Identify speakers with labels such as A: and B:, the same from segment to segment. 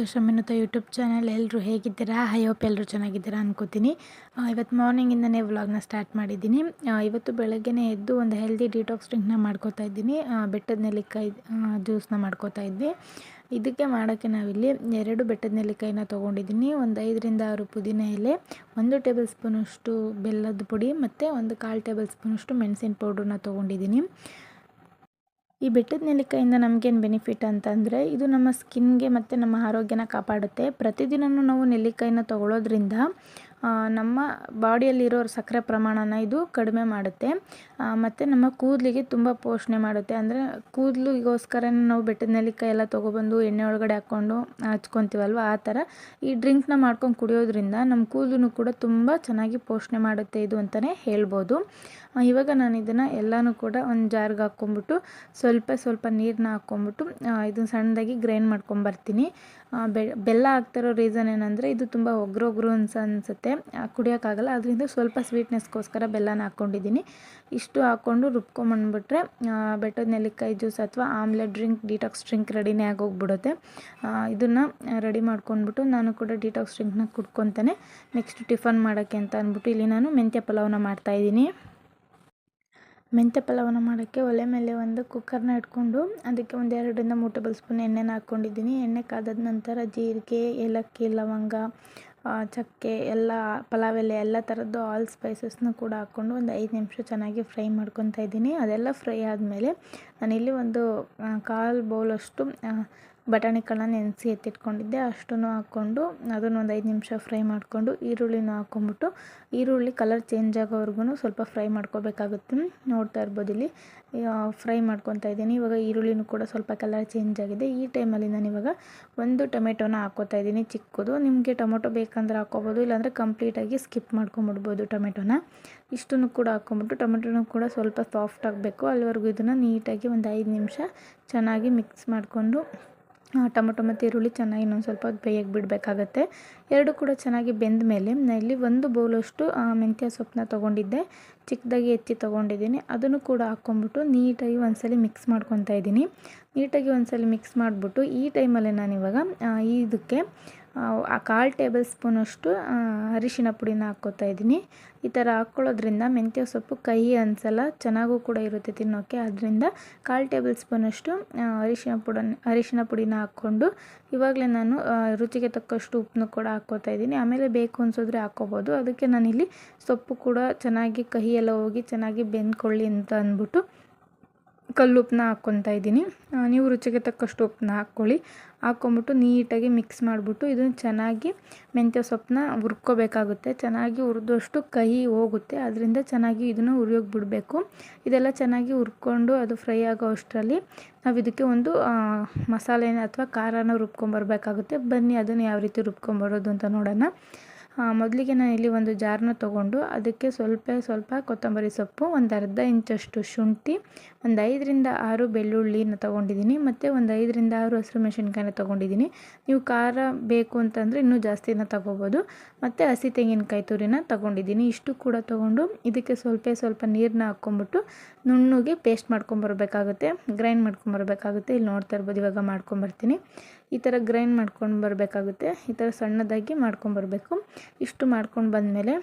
A: ದಶಮಿನುತ YouTube channel ಎಲ್ಲರೂ ಹೇಗಿದ್ದೀರಾ? I hope ಎಲ್ಲರೂ ಚೆನ್ನಾಗಿದ್ದೀರಾ ಅನ್ಕೋತೀನಿ. ಇವತ್ತು ಮಾರ್ನಿಂಗಿಂದನೇ ವ್ಲಾಗ್ನ ಸ್ಟಾರ್ಟ್ ಮಾಡಿದ್ದೀನಿ. ಇವತ್ತು ಬೆಳಗ್ಗೆನೇ ಎದ್ದು ಒಂದು ಹೆಲ್ದಿ ಡಿಟಾಕ್ಸ್ ಡ್ರಿಂಕ್ನ ಮಾಡ್ಕೋತಾ ಇದ್ದೀನಿ. ಬೆಟ್ಟದ ನೆಲ್ಲಿಕಾಯಿ ಜ್ಯೂಸ್ನ ಮಾಡ್ಕೋತಾ ಇದ್ದೆ. ಇದಕ್ಕೆ ಮಾಡೋಕ್ಕೆ ನಾವಿಲ್ಲಿ ಎರಡು ಬೆಟ್ಟದ ನೆಲ್ಲಿಕಾಯಿನ ತೊಗೊಂಡಿದ್ದೀನಿ. ಒಂದು ಐದರಿಂದ ಆರು ಪುದೀನ ಎಲೆ, ಒಂದು ಟೇಬಲ್ ಸ್ಪೂನಷ್ಟು ಬೆಲ್ಲದ ಪುಡಿ ಮತ್ತು ಒಂದು ಕಾಲು ಟೇಬಲ್ ಸ್ಪೂನಷ್ಟು ಮೆಣಸಿನ ಪೌಡ್ರನ್ನ ತೊಗೊಂಡಿದ್ದೀನಿ. ಈ ಬೆಟ್ಟದ ನೆಲ್ಲಿಕಾಯಿಂದ ನಮಗೇನು ಬೆನಿಫಿಟ್ ಅಂತಂದರೆ ಇದು ನಮ್ಮ ಸ್ಕಿನ್ಗೆ ಮತ್ತು ನಮ್ಮ ಆರೋಗ್ಯನ ಕಾಪಾಡುತ್ತೆ. ಪ್ರತಿದಿನವೂ ನಾವು ನೆಲ್ಲಿಕಾಯಿನ ತೊಗೊಳೋದ್ರಿಂದ ನಮ್ಮ ಬಾಡಿಯಲ್ಲಿರೋ ಸಕ್ಕರೆ ಪ್ರಮಾಣನ ಇದು ಕಡಿಮೆ ಮಾಡುತ್ತೆ. ಮತ್ತು ನಮ್ಮ ಕೂದಲಿಗೆ ತುಂಬ ಪೋಷಣೆ ಮಾಡುತ್ತೆ. ಅಂದರೆ ಕೂದಲಿಗೋಸ್ಕರನೇ ನಾವು ಬೆಟ್ಟದ ನೆಲ್ಲಿಕಾಯಿ ಎಲ್ಲ ತೊಗೊಬಂದು ಎಣ್ಣೆ ಒಳಗಡೆ ಹಾಕ್ಕೊಂಡು ಹಚ್ಕೊತೀವಲ್ವ? ಆ ಥರ ಈ ಡ್ರಿಂಕ್ನ ಮಾಡ್ಕೊಂಡು ಕುಡಿಯೋದ್ರಿಂದ ನಮ್ಮ ಕೂದಲು ಕೂಡ ತುಂಬ ಚೆನ್ನಾಗಿ ಪೋಷಣೆ ಮಾಡುತ್ತೆ ಇದು ಅಂತಲೇ ಹೇಳ್ಬೋದು. ಇವಾಗ ನಾನು ಇದನ್ನು ಎಲ್ಲನೂ ಕೂಡ ಒಂದು ಜಾರ್ಗೆ ಹಾಕ್ಕೊಂಬಿಟ್ಟು ಸ್ವಲ್ಪ ಸ್ವಲ್ಪ ನೀರನ್ನ ಹಾಕ್ಕೊಂಬಿಟ್ಟು ಇದನ್ನು ಸಣ್ಣದಾಗಿ ಗ್ರೈಂಡ್ ಮಾಡ್ಕೊಂಬರ್ತೀನಿ ಬೆ, ಬೆಲ್ಲ ಹಾಕ್ತಿರೋ ರೀಸನ್ ಏನಂದರೆ ಇದು ತುಂಬ ಒಗ್ರೊಗ್ರು ಅನ್ಸ, ಅನಿಸುತ್ತೆ. ಕುಡಿಯೋಕ್ಕಾಗಲ್ಲ. ಅದರಿಂದ ಸ್ವಲ್ಪ ಸ್ವೀಟ್ನೆಸ್ಗೋಸ್ಕರ ಬೆಲ್ಲನ ಹಾಕ್ಕೊಂಡಿದ್ದೀನಿ. ಇಷ್ಟು ಹಾಕ್ಕೊಂಡು ರುಬ್ಕೊಂಬಂದ್ಬಿಟ್ರೆ ಬೆಟ್ಟದ ನೆಲ್ಲಿಕಾಯಿ ಜ್ಯೂಸ್ ಅಥವಾ ಆಮ್ಲೆಟ್ ಡ್ರಿಂಕ್ ಡಿಟಾಕ್ಸ್ ಡ್ರಿಂಕ್ ರೆಡಿನೇ ಆಗೋಗ್ಬಿಡುತ್ತೆ. ಇದನ್ನು ರೆಡಿ ಮಾಡ್ಕೊಂಡ್ಬಿಟ್ಟು ನಾನು ಕೂಡ ಡಿಟಾಕ್ಸ್ ಡ್ರಿಂಕ್ನ ಕುಡ್ಕೊತಾನೆ. ನೆಕ್ಸ್ಟ್ ಟಿಫನ್ ಮಾಡೋಕ್ಕೆ ಅಂತ ಅಂದ್ಬಿಟ್ಟು ಇಲ್ಲಿ ನಾನು ಮೆಂತ್ಯ ಪಲಾವನ್ನ ಮಾಡ್ತಾಯಿದ್ದೀನಿ ಮೆಂತ್ಯ ಪಲಾವನ್ನ ಮಾಡೋಕ್ಕೆ ಒಲೆ ಮೇಲೆ ಒಂದು ಕುಕ್ಕರ್ನ ಇಟ್ಕೊಂಡು ಅದಕ್ಕೆ ಒಂದು ಎರಡರಿಂದ ಮೂರು ಟೇಬಲ್ ಸ್ಪೂನ್ ಎಣ್ಣೆನ ಹಾಕ್ಕೊಂಡಿದ್ದೀನಿ. ಎಣ್ಣೆ ಕಾದದ ನಂತರ ಜೀರಿಗೆ, ಏಲಕ್ಕಿ, ಲವಂಗ ಚಕ್ಕೆ, ಎಲ್ಲ ಪಲಾವ್ ಎಲೆ, ಎಲ್ಲ ಥರದ್ದು ಆಲ್ ಸ್ಪೈಸಸ್ನ ಕೂಡ ಹಾಕ್ಕೊಂಡು ಒಂದು ಐದು ನಿಮಿಷ ಚೆನ್ನಾಗಿ ಫ್ರೈ ಮಾಡ್ಕೊತಾ ಇದ್ದೀನಿ. ಅದೆಲ್ಲ ಫ್ರೈ ಆದಮೇಲೆ ನಾನಿಲ್ಲಿ ಒಂದು ಕಾಲು ಬೌಲಷ್ಟು ಬಟಾಣಿ ಕಾಳನ್ನ ನೆನೆಸಿ ಎತ್ತಿಟ್ಕೊಂಡಿದ್ದೆ, ಅಷ್ಟನ್ನು ಹಾಕ್ಕೊಂಡು ಅದನ್ನು ಒಂದು ಐದು ನಿಮಿಷ ಫ್ರೈ ಮಾಡಿಕೊಂಡು ಈರುಳ್ಳಿನೂ ಹಾಕ್ಕೊಂಬಿಟ್ಟು, ಈರುಳ್ಳಿ ಕಲರ್ ಚೇಂಜ್ ಆಗೋವರೆಗೂ ಸ್ವಲ್ಪ ಫ್ರೈ ಮಾಡ್ಕೋಬೇಕಾಗುತ್ತೆ. ನೋಡ್ತಾ ಇರ್ಬೋದು ಇಲ್ಲಿ. ಫ್ರೈ ಮಾಡ್ಕೊತಾ ಇದ್ದೀನಿ. ಇವಾಗ ಈರುಳ್ಳಿನೂ ಕೂಡ ಸ್ವಲ್ಪ ಕಲರ್ ಚೇಂಜ್ ಆಗಿದೆ. ಈ ಟೈಮಲ್ಲಿ ನಾನು ಇವಾಗ ಒಂದು ಟೊಮೆಟೊನ ಹಾಕೋತಾ ಇದ್ದೀನಿ, ಚಿಕ್ಕದು. ನಿಮಗೆ ಟೊಮೊಟೊ ಬೇಕಂದ್ರೆ ಹಾಕ್ಕೋಬೋದು, ಇಲ್ಲಾಂದರೆ ಕಂಪ್ಲೀಟಾಗಿ ಸ್ಕಿಪ್ ಮಾಡ್ಕೊಂಬಿಡ್ಬೋದು ಟೊಮೆಟೊನ. ಇಷ್ಟನ್ನು ಕೂಡ ಹಾಕ್ಕೊಂಬಿಟ್ಟು ಟೊಮೆಟೊನೂ ಕೂಡ ಸ್ವಲ್ಪ ಸಾಫ್ಟ್ ಆಗಬೇಕು. ಅಲ್ಲಿವರೆಗೂ ಇದನ್ನು ನೀಟಾಗಿ ಒಂದು ಐದು ನಿಮಿಷ ಚೆನ್ನಾಗಿ ಮಿಕ್ಸ್ ಮಾಡಿಕೊಂಡು ಟೊಮೊಟೊ ಮತ್ತು ಈರುಳ್ಳಿ ಚೆನ್ನಾಗಿ ಇನ್ನೊಂದು ಸ್ವಲ್ಪ ಬೇಯಕ್ಕೆ ಬಿಡಬೇಕಾಗತ್ತೆ. ಎರಡು ಕೂಡ ಚೆನ್ನಾಗಿ ಬೆಂದ ಮೇಲೆ ಇಲ್ಲಿ ಒಂದು ಬೌಲಷ್ಟು ಮೆಂತ್ಯ ಸೊಪ್ಪನ್ನ ತೊಗೊಂಡಿದ್ದೆ. ಚಿಕ್ಕದಾಗಿ ಹೆಚ್ಚಿ ತೊಗೊಂಡಿದ್ದೀನಿ. ಅದನ್ನು ಕೂಡ ಹಾಕ್ಕೊಂಬಿಟ್ಟು ನೀಟಾಗಿ ಒಂದ್ಸಲಿ ಮಿಕ್ಸ್ ಮಾಡ್ಕೊತಾ ಇದ್ದೀನಿ. ನೀಟಾಗಿ ಒಂದ್ಸಲ ಮಿಕ್ಸ್ ಮಾಡಿಬಿಟ್ಟು ಈ ಟೈಮಲ್ಲೇ ನಾನಿವಾಗ ಇದಕ್ಕೆ ಆ ಕಾಲು ಟೇಬಲ್ ಸ್ಪೂನಷ್ಟು ಅರಿಶಿನ ಪುಡಿನ ಹಾಕ್ಕೋತಾ ಇದ್ದೀನಿ. ಈ ಥರ ಹಾಕ್ಕೊಳ್ಳೋದ್ರಿಂದ ಮೆಂತ್ಯ ಸೊಪ್ಪು ಕಹಿ ಅನ್ಸಲ್ಲ, ಚೆನ್ನಾಗೂ ಕೂಡ ಇರುತ್ತೆ ತಿನ್ನೋಕ್ಕೆ ಅದರಿಂದ ಕಾಲು ಟೇಬಲ್ ಸ್ಪೂನಷ್ಟು ಅರಿಶಿನ ಪುಡಿ ಅರಿಶಿನ ಪುಡಿನ ಹಾಕ್ಕೊಂಡು ಇವಾಗಲೇ ನಾನು ರುಚಿಗೆ ತಕ್ಕಷ್ಟು ಉಪ್ಪನ್ನು ಕೂಡ ಹಾಕ್ಕೋತಾ ಇದ್ದೀನಿ. ಆಮೇಲೆ ಬೇಕು ಅನ್ಸಿದ್ರೆ ಹಾಕ್ಕೋಬೋದು. ಅದಕ್ಕೆ ನಾನಿಲ್ಲಿ ಸೊಪ್ಪು ಕೂಡ ಚೆನ್ನಾಗಿ ಕಹಿ ಎಲ್ಲ ಹೋಗಿ ಚೆನ್ನಾಗಿ ಬೆಂದ್ಕೊಳ್ಳಿ ಅಂತ ಅಂದ್ಬಿಟ್ಟು ಕಲ್ಲುಪ್ಪನ್ನ ಹಾಕ್ಕೊತಾ ಇದ್ದೀನಿ. ನೀವು ರುಚಿಗೆ ತಕ್ಕಷ್ಟು ಉಪ್ಪನ್ನ ಹಾಕ್ಕೊಳ್ಳಿ. ಹಾಕ್ಕೊಂಬಿಟ್ಟು ನೀಟಾಗಿ ಮಿಕ್ಸ್ ಮಾಡಿಬಿಟ್ಟು ಇದನ್ನು ಚೆನ್ನಾಗಿ ಮೆಂತ್ಯ ಸೊಪ್ಪನ್ನ ಹುರ್ಕೋಬೇಕಾಗುತ್ತೆ. ಚೆನ್ನಾಗಿ ಹುರಿದಷ್ಟು ಕಹಿ ಹೋಗುತ್ತೆ. ಅದರಿಂದ ಚೆನ್ನಾಗಿ ಇದನ್ನು ಹುರಿಯೋಕೆ ಬಿಡಬೇಕು ಇದೆಲ್ಲ ಚೆನ್ನಾಗಿ ಹುರ್ಕೊಂಡು ಅದು ಫ್ರೈ ಆಗೋ ಅಷ್ಟರಲ್ಲಿ ನಾವು ಇದಕ್ಕೆ ಒಂದು ಮಸಾಲೆನ ಅಥವಾ ಖಾರನ ರುಬ್ಕೊಂಬರ್ಬೇಕಾಗುತ್ತೆ. ಬನ್ನಿ ಅದನ್ನು ಯಾವ ರೀತಿ ರುಬ್ಕೊಂಬರೋದು ಅಂತ ನೋಡೋಣ. ಮೊದಲಿಗೆ ನಾನು ಇಲ್ಲಿ ಒಂದು ಜಾರನ್ನ ತೊಗೊಂಡು ಅದಕ್ಕೆ ಸ್ವಲ್ಪ ಸ್ವಲ್ಪ ಕೊತ್ತಂಬರಿ ಸೊಪ್ಪು ಒಂದು ಅರ್ಧ ಇಂಚಷ್ಟು ಶುಂಠಿ ಒಂದು ಐದರಿಂದ ಆರು ಬೆಳ್ಳುಳ್ಳಿನ ತೊಗೊಂಡಿದ್ದೀನಿ, ಮತ್ತು ಒಂದು ಐದರಿಂದ ಆರು ಹಸಿರು ಮೆಣಸಿನ್ಕಾಯಿನ ತೊಗೊಂಡಿದ್ದೀನಿ. ನೀವು ಖಾರ ಬೇಕು ಅಂತಂದರೆ ಇನ್ನೂ ಜಾಸ್ತಿನ ತೊಗೋಬೋದು. ಮತ್ತು ಹಸಿ ತೆಂಗಿನಕಾಯಿ ತುರಿನ ತೊಗೊಂಡಿದ್ದೀನಿ. ಇಷ್ಟು ಕೂಡ ತೊಗೊಂಡು ಇದಕ್ಕೆ ಸ್ವಲ್ಪ ಸ್ವಲ್ಪ ನೀರನ್ನ ಹಾಕ್ಕೊಂಬಿಟ್ಟು ನುಣ್ಣಗೆ ಪೇಸ್ಟ್ ಮಾಡ್ಕೊಂಬರ್ಬೇಕಾಗುತ್ತೆ ಗ್ರೈಂಡ್ ಮಾಡ್ಕೊಂಬರ್ಬೇಕಾಗುತ್ತೆ ಇಲ್ಲಿ ನೋಡ್ತಾ ಇರ್ಬೋದು, ಇವಾಗ ಮಾಡ್ಕೊಂಬರ್ತೀನಿ ಈ ಥರ ಗ್ರೈಂಡ್ ಮಾಡ್ಕೊಂಡು ಬರಬೇಕಾಗುತ್ತೆ. ಈ ಥರ ಸಣ್ಣದಾಗಿ ಮಾಡ್ಕೊಂಬರ್ಬೇಕು ಇಷ್ಟು ಮಾಡ್ಕೊಂಡು ಬಂದಮೇಲೆ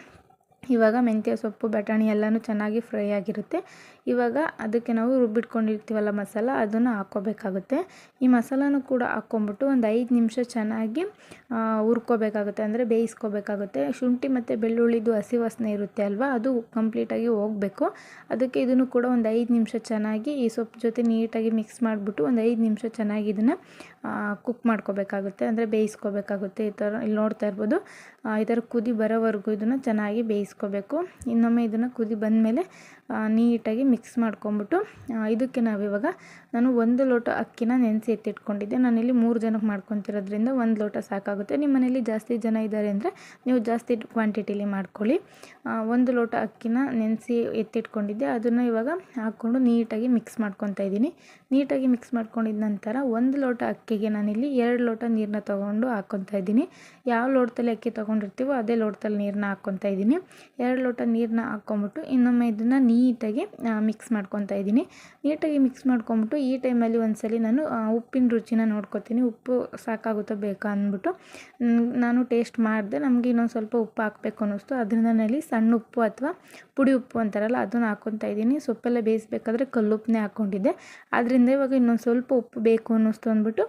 A: ಇವಾಗ ಮೆಂತ್ಯ ಸೊಪ್ಪು, ಬಟಾಣಿ ಎಲ್ಲನೂ ಚೆನ್ನಾಗಿ ಫ್ರೈ ಆಗಿರುತ್ತೆ. ಇವಾಗ ಅದಕ್ಕೆ ನಾವು ರುಬ್ಬಿಟ್ಕೊಂಡಿರ್ತೀವಲ್ಲ ಮಸಾಲ, ಅದನ್ನು ಹಾಕ್ಕೋಬೇಕಾಗುತ್ತೆ. ಈ ಮಸಾಲನೂ ಕೂಡ ಹಾಕ್ಕೊಂಬಿಟ್ಟು ಒಂದು ಐದು ನಿಮಿಷ ಚೆನ್ನಾಗಿ ಹುರ್ಕೋಬೇಕಾಗುತ್ತೆ. ಅಂದರೆ ಬೇಯಿಸ್ಕೋಬೇಕಾಗುತ್ತೆ. ಶುಂಠಿ ಮತ್ತು ಬೆಳ್ಳುಳ್ಳಿದು ಹಸಿ ವಾಸನೆ ಇರುತ್ತೆ ಅಲ್ವಾ? ಅದು ಕಂಪ್ಲೀಟಾಗಿ ಹೋಗಬೇಕು. ಅದಕ್ಕೆ ಇದನ್ನು ಕೂಡ ಒಂದು ಐದು ನಿಮಿಷ ಚೆನ್ನಾಗಿ ಈ ಸೊಪ್ಪು ಜೊತೆ ನೀಟಾಗಿ ಮಿಕ್ಸ್ ಮಾಡಿಬಿಟ್ಟು ಒಂದು ಐದು ನಿಮಿಷ ಚೆನ್ನಾಗಿ ಇದನ್ನು ಕುಕ್ ಮಾಡ್ಕೋಬೇಕಾಗುತ್ತೆ. ಅಂದರೆ ಬೇಯಿಸ್ಕೋಬೇಕಾಗುತ್ತೆ. ಈ ಥರ ಇಲ್ಲಿ ನೋಡ್ತಾ ಇರ್ಬೋದು. ಈ ಥರ ಕುದಿ ಬರೋವರೆಗೂ ಇದನ್ನು ಚೆನ್ನಾಗಿ ಬೇಯಿಸ್ಕೋಬೇಕು. ಇನ್ನೊಮ್ಮೆ ಇದನ್ನು ಕುದಿ ಬಂದಮೇಲೆ ನೀಟಾಗಿ ಮಿಕ್ಸ್ ಮಾಡ್ಕೊಂಬಿಟ್ಟು ಇದಕ್ಕೆ ನಾವಿವಾಗ ನಾನು ಒಂದು ಲೋಟ ಅಕ್ಕಿನ ನೆನೆಸಿ ಎತ್ತಿಟ್ಕೊಂಡಿದ್ದೆ. ನಾನಿಲ್ಲಿ ಮೂರು ಜನಕ್ಕೆ ಮಾಡ್ಕೊತಿರೋದ್ರಿಂದ ಒಂದು ಲೋಟ ಸಾಕಾಗುತ್ತೆ. ನಿಮ್ಮ ಮನೇಲಿ ಜಾಸ್ತಿ ಜನ ಇದ್ದಾರೆ ಅಂದರೆ ನೀವು ಜಾಸ್ತಿ ಕ್ವಾಂಟಿಟಿಲಿ ಮಾಡ್ಕೊಳ್ಳಿ. ಒಂದು ಲೋಟ ಅಕ್ಕಿನ ನೆನೆಸಿ ಎತ್ತಿಟ್ಕೊಂಡಿದ್ದೆ. ಅದನ್ನು ಇವಾಗ ಹಾಕ್ಕೊಂಡು ನೀಟಾಗಿ ಮಿಕ್ಸ್ ಮಾಡ್ಕೊತಾ ಇದ್ದೀನಿ. ನೀಟಾಗಿ ಮಿಕ್ಸ್ ಮಾಡ್ಕೊಂಡಿದ ನಂತರ ಒಂದು ಲೋಟ ಅಕ್ಕಿಗೆ ನಾನಿಲ್ಲಿ ಎರಡು ಲೋಟ ನೀರನ್ನ ತೊಗೊಂಡು ಹಾಕ್ಕೊತಾ ಇದ್ದೀನಿ. ಯಾವ ಲೋಟದಲ್ಲಿ ಅಕ್ಕಿ ತೊಗೊಂಡಿರ್ತೀವೋ ಅದೇ ಲೋಟದಲ್ಲಿ ನೀರನ್ನ ಹಾಕ್ಕೊತಾ ಇದ್ದೀನಿ. ಎರಡು ಲೋಟ ನೀರನ್ನ ಹಾಕ್ಕೊಂಬಿಟ್ಟು ಇನ್ನೊಮ್ಮೆ ಇದನ್ನು ನೀಟಾಗಿ ಮಿಕ್ಸ್ ಮಾಡ್ಕೊತಾ ಇದ್ದೀನಿ. ನೀಟಾಗಿ ಮಿಕ್ಸ್ ಮಾಡ್ಕೊಂಬಿಟ್ಟು ಈ ಟೈಮಲ್ಲಿ ಒಂದ್ಸಲಿ ನಾನು ಉಪ್ಪಿನ ರುಚಿನ ನೋಡ್ಕೊತೀನಿ. ಉಪ್ಪು ಸಾಕಾಗುತ್ತೋ ಬೇಕಾ ಅಂದ್ಬಿಟ್ಟು ನಾನು ಟೇಸ್ಟ್ ಮಾಡಿದೆ. ನಮಗೆ ಇನ್ನೊಂದು ಸ್ವಲ್ಪ ಉಪ್ಪು ಹಾಕಬೇಕು ಅನ್ನಿಸ್ತು. ಅದರಿಂದ ನಾನಲ್ಲಿ ಸಣ್ಣ ಉಪ್ಪು ಅಥವಾ ಪುಡಿ ಉಪ್ಪು ಅಂತಾರಲ್ಲ, ಅದನ್ನು ಹಾಕ್ಕೊತಾ ಇದ್ದೀನಿ. ಸೊಪ್ಪೆಲ್ಲ ಬೇಯಿಸ್ಬೇಕಾದ್ರೆ ಕಲ್ಲುಪ್ಪನ್ನೇ ಹಾಕ್ಕೊಂಡಿದ್ದೆ. ಅದರಿಂದ ಇವಾಗ ಇನ್ನೊಂದು ಸ್ವಲ್ಪ ಉಪ್ಪು ಬೇಕು ಅನ್ನಿಸ್ತು ಅಂದ್ಬಿಟ್ಟು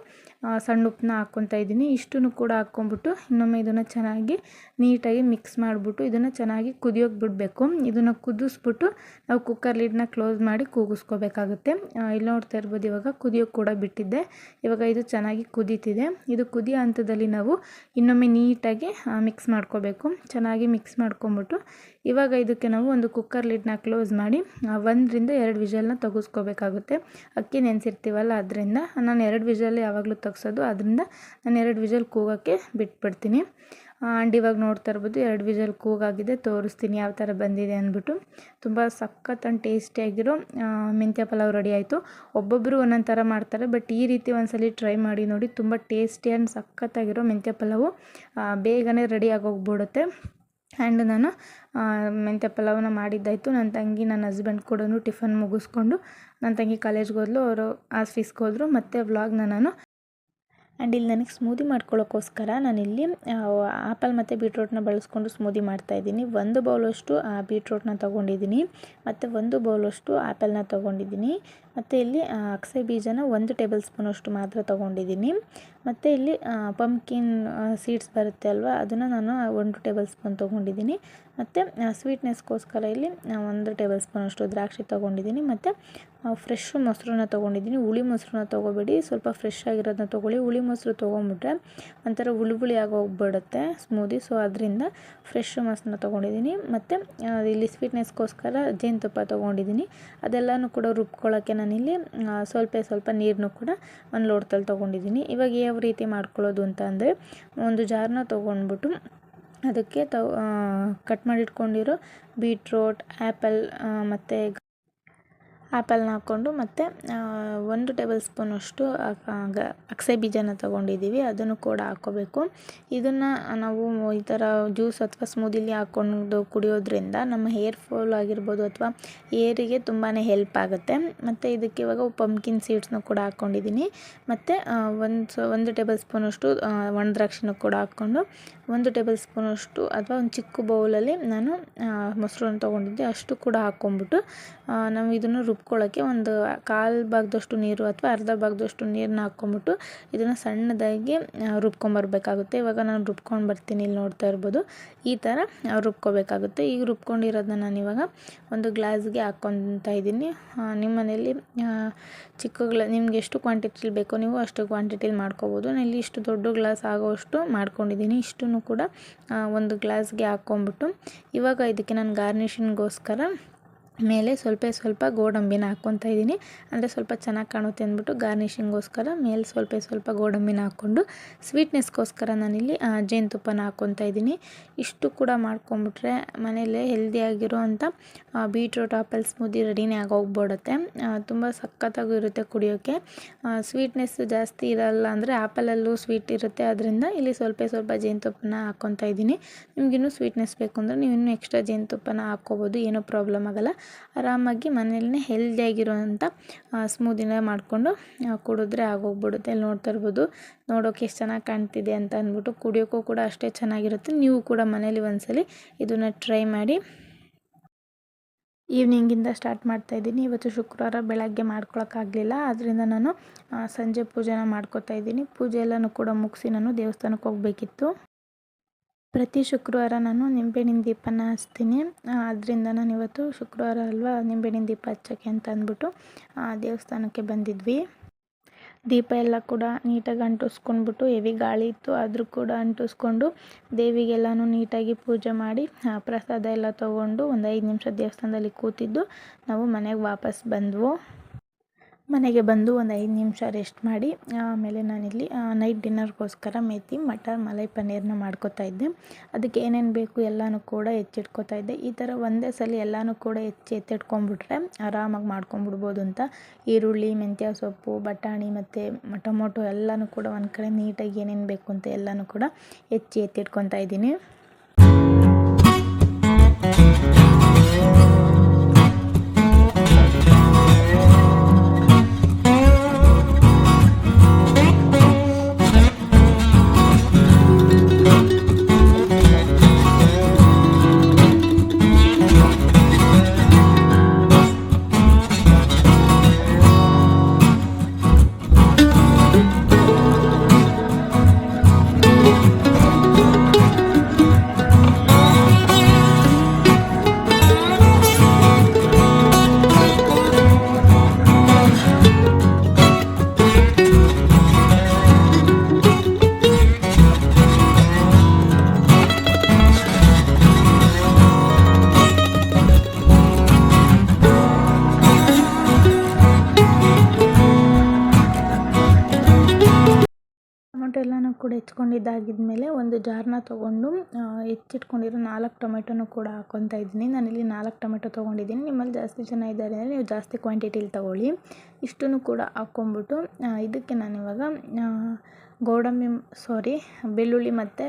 A: ಸಣ್ಣ ಉಪ್ಪನ್ನ ಹಾಕ್ಕೊತಾ ಇದ್ದೀನಿ. ಇಷ್ಟನ್ನು ಕೂಡ ಹಾಕ್ಕೊಂಬಿಟ್ಟು ಇನ್ನೊಮ್ಮೆ ಇದನ್ನು ಚೆನ್ನಾಗಿ ನೀಟಾಗಿ ಮಿಕ್ಸ್ ಮಾಡಿಬಿಟ್ಟು ಇದನ್ನು ಚೆನ್ನಾಗಿ ಕುದಿಯೋಕೆ ಬಿಡಬೇಕು ಇದನ್ನು ಕುದಿಸ್ಬಿಟ್ಟು ನಾವು ಕುಕ್ಕರ್ ಲಿಡ್ನ ಕ್ಲೋಸ್ ಮಾಡಿ ಕೂಗಿಸ್ಕೋಬೇಕಾಗುತ್ತೆ. ಇಲ್ಲಿ ನೋಡ್ತಾ ಇರ್ಬೋದು ಇವಾಗ ಕುದಿಯೋಕೆ ಕೂಡ ಬಿಟ್ಟಿದ್ದೆ. ಇವಾಗ ಇದು ಚೆನ್ನಾಗಿ ಕುದೀತಿದೆ. ಇದು ಕುದಿಯೋ ಹಂತದಲ್ಲಿ ನಾವು ಇನ್ನೊಮ್ಮೆ ನೀಟಾಗಿ ಮಿಕ್ಸ್ ಮಾಡ್ಕೋಬೇಕು. ಚೆನ್ನಾಗಿ ಮಿಕ್ಸ್ ಮಾಡ್ಕೊಂಬಿಟ್ಟು ಇವಾಗ ಇದಕ್ಕೆ ನಾವು ಒಂದು ಕುಕ್ಕರ್ ಲಿಡ್ನ ಕ್ಲೋಸ್ ಮಾಡಿ ಒಂದರಿಂದ ಎರಡು ವಿಜಲ್ನ ತೆಗೆಸ್ಕೋಬೇಕಾಗುತ್ತೆ. ಅಕ್ಕಿ ನೆನೆಸಿರ್ತೀವಲ್ಲ, ಅದರಿಂದ ನಾನು ಎರಡು ವಿಷಲ್ ಯಾವಾಗಲೂ ತೆಗ್ಸೋದು, ಅದರಿಂದ ನಾನು ಎರಡು ವಿಷಲ್ ಕೂಗೋಕ್ಕೆ ಬಿಟ್ಬಿಡ್ತೀನಿ. ಆ್ಯಂಡ್ ಇವಾಗ ನೋಡ್ತಾ ಇರ್ಬೋದು, ಎರಡು ವಿಷಲ್ ಕೂಗಾಗಿದೆ, ತೋರಿಸ್ತೀನಿ ಯಾವ ಥರ ಬಂದಿದೆ ಅಂದ್ಬಿಟ್ಟು. ತುಂಬ ಸಖತ್ ಆ್ಯಂಡ್ ಟೇಸ್ಟಿಯಾಗಿರೋ ಮೆಂತ್ಯ ಪಲಾವ್ ರೆಡಿ ಆಯಿತು. ಒಬ್ಬೊಬ್ಬರು ಒಂದೊಂದು ಥರ ಮಾಡ್ತಾರೆ ಬಟ್ ಈ ರೀತಿ ಒಂದ್ಸಲಿ ಟ್ರೈ ಮಾಡಿ ನೋಡಿ, ತುಂಬ ಟೇಸ್ಟಿ ಆ್ಯಂಡ್ ಸಖತ್ತಾಗಿರೋ ಮೆಂತ್ಯ ಪಲಾವು ಬೇಗನೆ ರೆಡಿ ಆಗೋಗ್ಬಿಡುತ್ತೆ. ಆ್ಯಂಡ್ ನಾನು ಮೆಂತ್ಯ ಪಲಾವನ್ನ ಮಾಡಿದ್ದಾಯಿತು. ನನ್ನ ತಂಗಿ ನನ್ನ ಹಸ್ಬೆಂಡ್ ಕೂಡ ಟಿಫನ್ ಮುಗಿಸ್ಕೊಂಡು ನನ್ನ ತಂಗಿ ಕಾಲೇಜ್ಗೆ ಹೋದ್ಲು. ಅವರು ಆಫೀಸ್ಗೆ ಹೋದರು. ಮತ್ತು ವ್ಲಾಗ್ನ ನಾನು ಆ್ಯಂಡ್ ಇಲ್ಲಿ ನನಗೆ ಸ್ಮೂದಿ ಮಾಡ್ಕೊಳ್ಳೋಕ್ಕೋಸ್ಕರ ನಾನಿಲ್ಲಿ ಆಪಲ್ ಮತ್ತು ಬೀಟ್ರೋಟ್ನ ಬಳಸ್ಕೊಂಡು ಸ್ಮೂದಿ ಮಾಡ್ತಾಯಿದ್ದೀನಿ ಒಂದು ಬೌಲಷ್ಟು ಆ ಬೀಟ್ರೋಟ್ನ ತೊಗೊಂಡಿದ್ದೀನಿ. ಮತ್ತು ಒಂದು ಬೌಲಷ್ಟು ಆ್ಯಪಲ್ನ ತೊಗೊಂಡಿದ್ದೀನಿ. ಮತ್ತು ಇಲ್ಲಿ ಅಕ್ಸೆ ಬೀಜನ ಒಂದು ಟೇಬಲ್ ಸ್ಪೂನಷ್ಟು ಮಾತ್ರ ತೊಗೊಂಡಿದ್ದೀನಿ. ಮತ್ತು ಇಲ್ಲಿ ಪಂಪ್ಕಿನ್ ಸೀಡ್ಸ್ ಬರುತ್ತೆ ಅಲ್ವಾ, ಅದನ್ನು ನಾನು ಒಂದು ಟೇಬಲ್ ಸ್ಪೂನ್ ತೊಗೊಂಡಿದ್ದೀನಿ. ಮತ್ತು ಸ್ವೀಟ್ನೆಸ್ಗೋಸ್ಕರ ಇಲ್ಲಿ ಒಂದು ಟೇಬಲ್ ಸ್ಪೂನಷ್ಟು ದ್ರಾಕ್ಷಿ ತೊಗೊಂಡಿದ್ದೀನಿ. ಮತ್ತು ಫ್ರೆಶ್ ಮೊಸರನ್ನ ತೊಗೊಂಡಿದ್ದೀನಿ. ಹುಳಿ ಮೊಸರನ್ನ ತೊಗೋಬೇಡಿ. ಸ್ವಲ್ಪ ಫ್ರೆಶ್ ಆಗಿರೋದನ್ನ ತೊಗೊಳ್ಳಿ. ಹುಳಿ ಮೊಸರು ತೊಗೊಂಬಿಟ್ರೆ ಒಂಥರ ಹುಳಿ ಆಗೋಗ್ಬಿಡುತ್ತೆ ಸ್ಮೂದಿ ಸೊ ಅದರಿಂದ ಫ್ರೆಶ್ ಮೊಸರನ್ನ ತೊಗೊಂಡಿದ್ದೀನಿ. ಮತ್ತು ಇಲ್ಲಿ ಸ್ವೀಟ್ನೆಸ್ಗೋಸ್ಕರ ಜೇನುತುಪ್ಪ ತೊಗೊಂಡಿದ್ದೀನಿ. ಅದೆಲ್ಲನೂ ಕೂಡ ರುಬ್ಕೊಳ್ಳೋಕ್ಕೆ ನಾನಿಲ್ಲಿ ಸ್ವಲ್ಪ ಸ್ವಲ್ಪ ನೀರನ್ನು ಕೂಡ ಒಂದು ಲೋಟದಲ್ಲಿ ತೊಗೊಂಡಿದ್ದೀನಿ. ಇವಾಗ ಯಾವ ರೀತಿ ಮಾಡ್ಕೊಳ್ಳೋದು ಅಂತ ಅಂದರೆ, ಒಂದು ಜಾರನ್ನ ತೊಗೊಂಡ್ಬಿಟ್ಟು ಅದಕ್ಕೆ ತ ಕಟ್ ಮಾಡಿಟ್ಕೊಂಡಿರೋ ಬೀಟ್ರೋಟ್ ಆ್ಯಪಲ್ ಮತ್ತು ಆ್ಯಪಲ್ನ ಹಾಕ್ಕೊಂಡು ಮತ್ತು ಒಂದು ಟೇಬಲ್ ಸ್ಪೂನಷ್ಟು ಅಗಸೆ ಬೀಜನ ತೊಗೊಂಡಿದ್ದೀವಿ. ಅದನ್ನು ಕೂಡ ಹಾಕ್ಕೋಬೇಕು. ಇದನ್ನು ನಾವು ಈ ಥರ ಜ್ಯೂಸ್ ಅಥವಾ ಸ್ಮೂದಿಲಿ ಹಾಕ್ಕೊಂಡು ಕುಡಿಯೋದ್ರಿಂದ ನಮ್ಮ ಹೇರ್ ಫಾಲ್ ಆಗಿರ್ಬೋದು ಅಥವಾ ಏರಿಗೆ ತುಂಬಾ ಹೆಲ್ಪ್ ಆಗುತ್ತೆ. ಮತ್ತು ಇದಕ್ಕೆ ಇವಾಗ ಪಂಪ್ಕಿನ್ ಸೀಡ್ಸ್ನ ಕೂಡ ಹಾಕ್ಕೊಂಡಿದ್ದೀನಿ. ಮತ್ತು ಒಂದು ಒಂದು ಟೇಬಲ್ ಸ್ಪೂನಷ್ಟು ಒಣ ದ್ರಾಕ್ಷಿನೂ ಕೂಡ ಹಾಕ್ಕೊಂಡು ಒಂದು ಟೇಬಲ್ ಸ್ಪೂನಷ್ಟು ಅಥವಾ ಒಂದು ಚಿಕ್ಕ ಬೌಲಲ್ಲಿ ನಾನು ಮೊಸರನ್ನು ತೊಗೊಂಡಿದ್ದೆ. ಅಷ್ಟು ಕೂಡ ಹಾಕ್ಕೊಂಬಿಟ್ಟು ನಾವು ಇದನ್ನು ರುಬ್ಕೊಳ್ಳೋಕ್ಕೆ ಒಂದು ಕಾಲು ಭಾಗದಷ್ಟು ನೀರು ಅಥವಾ ಅರ್ಧ ಭಾಗದಷ್ಟು ನೀರನ್ನ ಹಾಕ್ಕೊಂಬಿಟ್ಟು ಇದನ್ನು ಸಣ್ಣದಾಗಿ ರುಬ್ಕೊಂಬರ್ಬೇಕಾಗುತ್ತೆ. ಇವಾಗ ನಾನು ರುಬ್ಕೊಂಡು ಬರ್ತೀನಿ, ಇಲ್ಲಿ ನೋಡ್ತಾ ಇರ್ಬೋದು. ಈ ಥರ ರುಬ್ಕೊಬೇಕಾಗುತ್ತೆ. ಈಗ ರುಬ್ಕೊಂಡಿರೋದನ್ನ ನಾನು ಇವಾಗ ಒಂದು ಗ್ಲಾಸ್ಗೆ ಹಾಕ್ಕೊತಾ ಇದ್ದೀನಿ. ನಿಮ್ಮ ಮನೆಯಲ್ಲಿ ಚಿಕ್ಕ ಗ್ಲಾ ನಿಮ್ಗೆ ಎಷ್ಟು ಕ್ವಾಂಟಿಟಿಲಿ ಬೇಕೋ ನೀವು ಅಷ್ಟು ಕ್ವಾಂಟಿಟಿಲಿ ಮಾಡ್ಕೋಬೋದು. ನಾನು ಇಲ್ಲಿ ಇಷ್ಟು ದೊಡ್ಡ ಗ್ಲಾಸ್ ಆಗೋಷ್ಟು ಮಾಡ್ಕೊಂಡಿದ್ದೀನಿ. ಇಷ್ಟನ್ನು ಕೂಡ ಒಂದು ಗ್ಲಾಸ್ಗೆ ಹಾಕ್ಕೊಂಬಿಟ್ಟು ಇವಾಗ ಇದಕ್ಕೆ ನಾನು ಗಾರ್ನಿಷಿಂಗ್ಗೋಸ್ಕರ ಮೇಲೆ ಸ್ವಲ್ಪ ಸ್ವಲ್ಪ ಗೋಡಂಬಿನ ಹಾಕ್ಕೊತಾ ಇದ್ದೀನಿ. ಅಂದರೆ ಸ್ವಲ್ಪ ಚೆನ್ನಾಗಿ ಕಾಣುತ್ತೆ ಅಂದ್ಬಿಟ್ಟು ಗಾರ್ನಿಷಿಂಗೋಸ್ಕರ ಮೇಲೆ ಸ್ವಲ್ಪ ಸ್ವಲ್ಪ ಗೋಡಂಬಿನ ಹಾಕ್ಕೊಂಡು ಸ್ವೀಟ್ನೆಸ್ಗೋಸ್ಕರ ನಾನಿಲ್ಲಿ ಜೇನುತುಪ್ಪನ ಹಾಕ್ಕೊತಾ ಇದ್ದೀನಿ. ಇಷ್ಟು ಕೂಡ ಮಾಡ್ಕೊಂಬಿಟ್ರೆ ಮನೆಯಲ್ಲೇ ಹೆಲ್ದಿಯಾಗಿರೋ ಅಂಥ ಬೀಟ್ರೂಟ್, ಆಪಲ್, ಸ್ಮೂದಿ ರೆಡಿನೇ ಆಗೋಗ್ಬಿಡುತ್ತೆ ತುಂಬ ಸಖತ್ತಾಗೂ ಇರುತ್ತೆ ಕುಡಿಯೋಕ್ಕೆ ಸ್ವೀಟ್ನೆಸ್ ಜಾಸ್ತಿ ಇರಲ್ಲ ಅಂದರೆ ಆ್ಯಪಲಲ್ಲೂ ಸ್ವೀಟ್ ಇರುತ್ತೆ. ಅದರಿಂದ ಇಲ್ಲಿ ಸ್ವಲ್ಪ ಸ್ವಲ್ಪ ಜೇನುತುಪ್ಪನ ಹಾಕ್ಕೊತಾ ಇದ್ದೀನಿ. ನಿಮಗಿನ್ನೂ ಸ್ವೀಟ್ನೆಸ್ ಬೇಕು ಅಂದರೆ ನೀವು ಇನ್ನೂ ಎಕ್ಸ್ಟ್ರಾ ಜೇನುತುಪ್ಪನ ಹಾಕ್ಕೋಬೋದು. ಏನೂ ಪ್ರಾಬ್ಲಮ್ ಆಗೋಲ್ಲ. ಆರಾಮಾಗಿ ಮನೆಯಲ್ಲೇ ಹೆಲ್ದಿಯಾಗಿರೋವಂಥ ಸ್ಮೂದಿನ ಮಾಡಿಕೊಂಡು ಕುಡಿದ್ರೆ ಆಗೋಗ್ಬಿಡುತ್ತೆ. ಇಲ್ಲಿ ನೋಡ್ತಾ ಇರ್ಬೋದು, ನೋಡೋಕೆ ಎಷ್ಟು ಚೆನ್ನಾಗಿ ಕಾಣ್ತಿದೆ ಅಂತ ಅಂದ್ಬಿಟ್ಟು ಕುಡಿಯೋಕ್ಕೂ ಕೂಡ ಅಷ್ಟೇ ಚೆನ್ನಾಗಿರುತ್ತೆ. ನೀವು ಕೂಡ ಮನೇಲಿ ಒಂದ್ಸಲಿ ಇದನ್ನು ಟ್ರೈ ಮಾಡಿ. ಈವ್ನಿಂಗಿಂದ ಸ್ಟಾರ್ಟ್ ಮಾಡ್ತಾ ಇದ್ದೀನಿ. ಇವತ್ತು ಶುಕ್ರವಾರ ಬೆಳಗ್ಗೆ ಮಾಡ್ಕೊಳಕ್ಕಾಗಲಿಲ್ಲ. ಆದ್ದರಿಂದ ನಾನು ಸಂಜೆ ಪೂಜೆನ ಮಾಡ್ಕೋತಾ ಇದ್ದೀನಿ. ಪೂಜೆ ಎಲ್ಲನೂ ಕೂಡ ಮುಗಿಸಿ ನಾನು ದೇವಸ್ಥಾನಕ್ಕೆ ಹೋಗಬೇಕಿತ್ತು. ಪ್ರತಿ ಶುಕ್ರವಾರ ನಾನು ನಿಂಬೆಹಣ್ಣಿನ ದೀಪನ ಹಚ್ತೀನಿ. ಅದರಿಂದ ನಾನು ಇವತ್ತು ಶುಕ್ರವಾರ ಅಲ್ವಾ ನಿಂಬೆಹಣ್ಣಿನ ದೀಪ ಹಚ್ಚೋಕ್ಕೆ ಅಂತ ಅಂದ್ಬಿಟ್ಟು ದೇವಸ್ಥಾನಕ್ಕೆ ಬಂದಿದ್ವಿ. ದೀಪ ಎಲ್ಲ ಕೂಡ ನೀಟಾಗಿ ಅಂಟಿಸ್ಕೊಂಡ್ಬಿಟ್ಟು, ಹೆವಿ ಗಾಳಿ ಇತ್ತು, ಆದರೂ ಕೂಡ ಅಂಟಿಸ್ಕೊಂಡು ದೇವಿಗೆಲ್ಲನೂ ನೀಟಾಗಿ ಪೂಜೆ ಮಾಡಿ ಪ್ರಸಾದ ಎಲ್ಲ ತೊಗೊಂಡು ಒಂದು ಐದು ನಿಮಿಷ ದೇವಸ್ಥಾನದಲ್ಲಿ ಕೂತಿದ್ದು, ನಾವು ಮನೆಗೆ ವಾಪಸ್ ಬಂದವು. ಮನೆಗೆ ಬಂದು ಒಂದು ಐದು ನಿಮಿಷ ರೆಸ್ಟ್ ಮಾಡಿ, ಆಮೇಲೆ ನಾನಿಲ್ಲಿ ನೈಟ್ ಡಿನ್ನರ್ಗೋಸ್ಕರ ಮೇತಿ, ಮಟರ್, ಮಲೈ ಪನ್ನೀರ್ನ ಮಾಡ್ಕೊತಾ ಇದ್ದೆ. ಅದಕ್ಕೆ ಏನೇನು ಬೇಕು ಎಲ್ಲನೂ ಕೂಡ ಹೆಚ್ಚಿಟ್ಕೋತಾ ಇದ್ದೆ. ಈ ಥರ ಒಂದೇ ಸಲ ಎಲ್ಲನೂ ಕೂಡ ಹೆಚ್ಚಿ ಎತ್ತಿಟ್ಕೊಂಡ್ಬಿಟ್ರೆ ಆರಾಮಾಗಿ ಮಾಡ್ಕೊಂಬಿಡ್ಬೋದು ಅಂತ. ಈರುಳ್ಳಿ, ಮೆಂತ್ಯ ಸೊಪ್ಪು, ಬಟಾಣಿ ಮತ್ತು ಟೊಮೊಟೊ ಎಲ್ಲನೂ ಕೂಡ ಒಂದು ಕಡೆ ನೀಟಾಗಿ ಏನೇನು ಬೇಕು ಅಂತ ಎಲ್ಲನೂ ಕೂಡ ಹೆಚ್ಚಿ ಎತ್ತಿಟ್ಕೊತಾ ಇದ್ದೀನಿ. ಹೆಚ್ಚಿಟ್ಕೊಂಡಿರೋ ನಾಲ್ಕು ಟೊಮೆಟೊನೂ ಕೂಡ ಹಾಕ್ಕೊತಾ ಇದ್ದೀನಿ. ನಾನಿಲ್ಲಿ ನಾಲ್ಕು ಟೊಮೆಟೊ ತೊಗೊಂಡಿದ್ದೀನಿ. ನಿಮ್ಮಲ್ಲಿ ಜಾಸ್ತಿ ಜನ ಇದ್ದಾರೆ ಅಂದರೆ ನೀವು ಜಾಸ್ತಿ ಕ್ವಾಂಟಿಟಿಲಿ ತೊಗೊಳ್ಳಿ. ಇಷ್ಟನ್ನು ಕೂಡ ಹಾಕ್ಕೊಂಬಿಟ್ಟು ಇದಕ್ಕೆ ನಾನಿವಾಗ ಗೋಡಂಬಿ ಸಾರಿ ಬೆಳ್ಳುಳ್ಳಿ ಮತ್ತು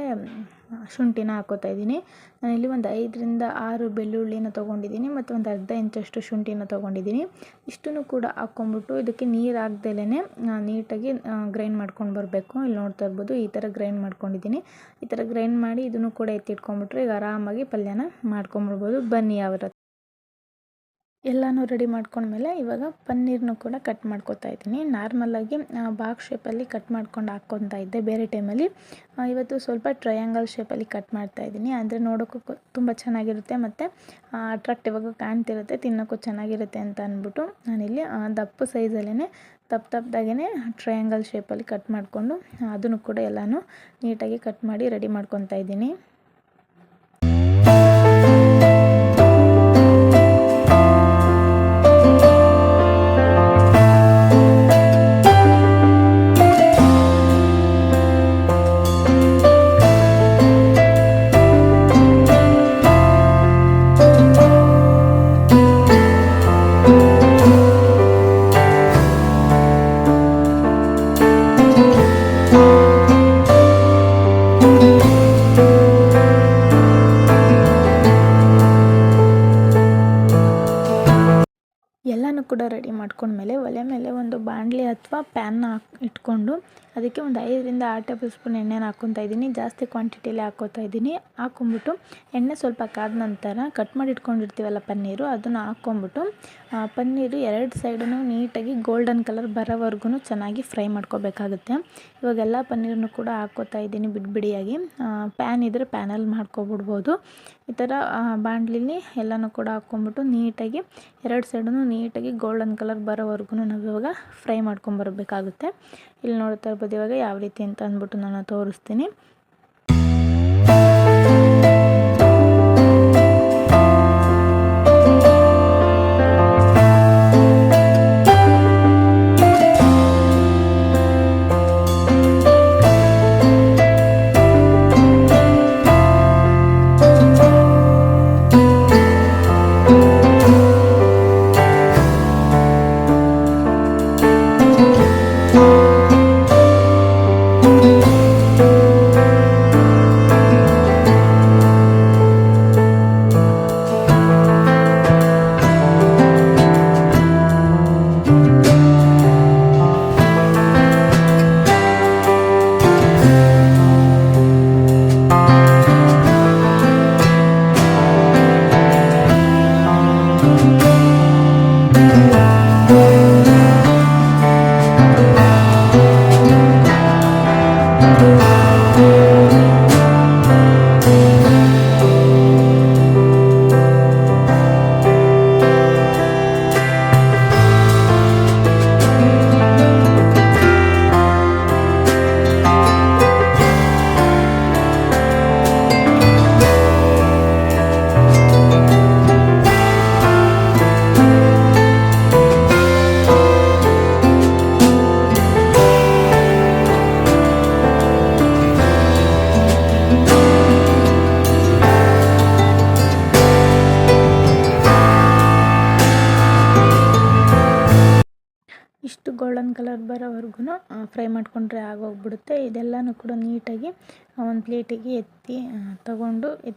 A: ಶುಂಠಿನ ಹಾಕ್ಕೋತಾ ಇದ್ದೀನಿ. ನಾನಿಲ್ಲಿ ಒಂದು ಐದರಿಂದ ಆರು ಬೆಳ್ಳುಳ್ಳಿನ ತೊಗೊಂಡಿದ್ದೀನಿ ಮತ್ತು ಒಂದು ಅರ್ಧ ಇಂಚಷ್ಟು ಶುಂಠಿನ ತೊಗೊಂಡಿದ್ದೀನಿ. ಇಷ್ಟನ್ನು ಕೂಡ ಹಾಕ್ಕೊಂಬಿಟ್ಟು ಇದಕ್ಕೆ ನೀರು ಹಾಕ್ದಲೇ ನೀಟಾಗಿ ಗ್ರೈಂಡ್ ಮಾಡ್ಕೊಂಡು ಬರಬೇಕು. ಇಲ್ಲಿ ನೋಡ್ತಾ ಇರ್ಬೋದು ಈ ಥರ ಗ್ರೈಂಡ್ ಮಾಡ್ಕೊಂಡಿದ್ದೀನಿ. ಈ ಥರ ಗ್ರೈಂಡ್ ಮಾಡಿ ಇದನ್ನು ಕೂಡ ಎತ್ತಿಟ್ಕೊಂಬಿಟ್ರೆ ಈಗ ಆರಾಮಾಗಿ ಪಲ್ಯನ ಮಾಡ್ಕೊಂಬಿಡ್ಬೋದು ಬನ್ನಿ ಯಾವ ಎಲ್ಲನೂ ರೆಡಿ ಮಾಡ್ಕೊಂಡ್ಮೇಲೆ ಇವಾಗ ಪನ್ನೀರ್ನು ಕೂಡ ಕಟ್ ಮಾಡ್ಕೊತಾ ಇದ್ದೀನಿ. ನಾರ್ಮಲಾಗಿ ಬಾಕ್ಸ್ ಶೇಪಲ್ಲಿ ಕಟ್ ಮಾಡ್ಕೊಂಡು ಹಾಕ್ಕೊತಾ ಇದ್ದೆ ಬೇರೆ ಟೈಮಲ್ಲಿ ಇವತ್ತು ಸ್ವಲ್ಪ ಟ್ರಯಾಂಗಲ್ ಶೇಪಲ್ಲಿ ಕಟ್ ಮಾಡ್ತಾ ಇದ್ದೀನಿ. ಅಂದರೆ ನೋಡೋಕ್ಕೂ ತುಂಬ ಚೆನ್ನಾಗಿರುತ್ತೆ ಮತ್ತು ಅಟ್ರಾಕ್ಟಿವ್ ಆಗಿ ಕಾಣ್ತಿರುತ್ತೆ, ತಿನ್ನೋಕ್ಕೂ ಚೆನ್ನಾಗಿರುತ್ತೆ ಅಂತ ಅಂದ್ಬಿಟ್ಟು ನಾನಿಲ್ಲಿ ದಪ್ಪ ಸೈಜಲ್ಲೇ ತಪ್ಪು ತಪ್ಪದಾಗೇ ಟ್ರಯಾಂಗಲ್ ಶೇಪಲ್ಲಿ ಕಟ್ ಮಾಡಿಕೊಂಡು, ಅದನ್ನು ಕೂಡ ಎಲ್ಲನೂ ನೀಟಾಗಿ ಕಟ್ ಮಾಡಿ ರೆಡಿ ಮಾಡ್ಕೊತಾ ಇದ್ದೀನಿ. ಸ್ಪೂನ್ ಎಣ್ಣೆನ ಹಾಕ್ಕೊತಾ ಇದ್ದೀನಿ. ಜಾಸ್ತಿ ಕ್ವಾಂಟಿಟಿಯಲ್ಲಿ ಹಾಕೋತಾ ಇದ್ದೀನಿ. ಹಾಕ್ಕೊಂಬಿಟ್ಟು ಎಣ್ಣೆ ಸ್ವಲ್ಪ ಕಾದ ನಂತರ ಕಟ್ ಮಾಡಿ ಇಟ್ಕೊಂಡಿರ್ತೀವಲ್ಲ ಪನ್ನೀರು, ಅದನ್ನು ಹಾಕ್ಕೊಂಬಿಟ್ಟು ಪನ್ನೀರು ಎರಡು ಸೈಡೂ ನೀಟಾಗಿ ಗೋಲ್ಡನ್ ಕಲರ್ ಬರೋವರೆಗೂ ಚೆನ್ನಾಗಿ ಫ್ರೈ ಮಾಡ್ಕೋಬೇಕಾಗುತ್ತೆ. ಇವಾಗೆಲ್ಲ ಪನ್ನೀರನ್ನು ಕೂಡ ಹಾಕೋತಾ ಇದ್ದೀನಿ ಬಿಡ್ಬಿಡಿಯಾಗಿ ಪ್ಯಾನ್ ಇದ್ದರೆ ಪ್ಯಾನಲ್ಲಿ ಮಾಡ್ಕೊಬಿಡ್ಬೋದು. ಈ ಥರ ಬಾಣಲಿಲಿ ಎಲ್ಲನೂ ಕೂಡ ಹಾಕ್ಕೊಂಬಿಟ್ಟು ನೀಟಾಗಿ ಎರಡು ಸೈಡೂ ನೀಟಾಗಿ ಗೋಲ್ಡನ್ ಕಲರ್ ಬರೋವರೆಗೂ ನಾವು ಇವಾಗ ಫ್ರೈ ಮಾಡ್ಕೊಂಬರಬೇಕಾಗುತ್ತೆ. ಇಲ್ಲಿ ನೋಡ್ತಾ ಇರ್ಬೋದು ಇವಾಗ ಯಾವ ರೀತಿ ಅಂತ ಅಂದ್ಬಿಟ್ಟು ನಾನು ತೋರಿಸ್ತೀನಿ.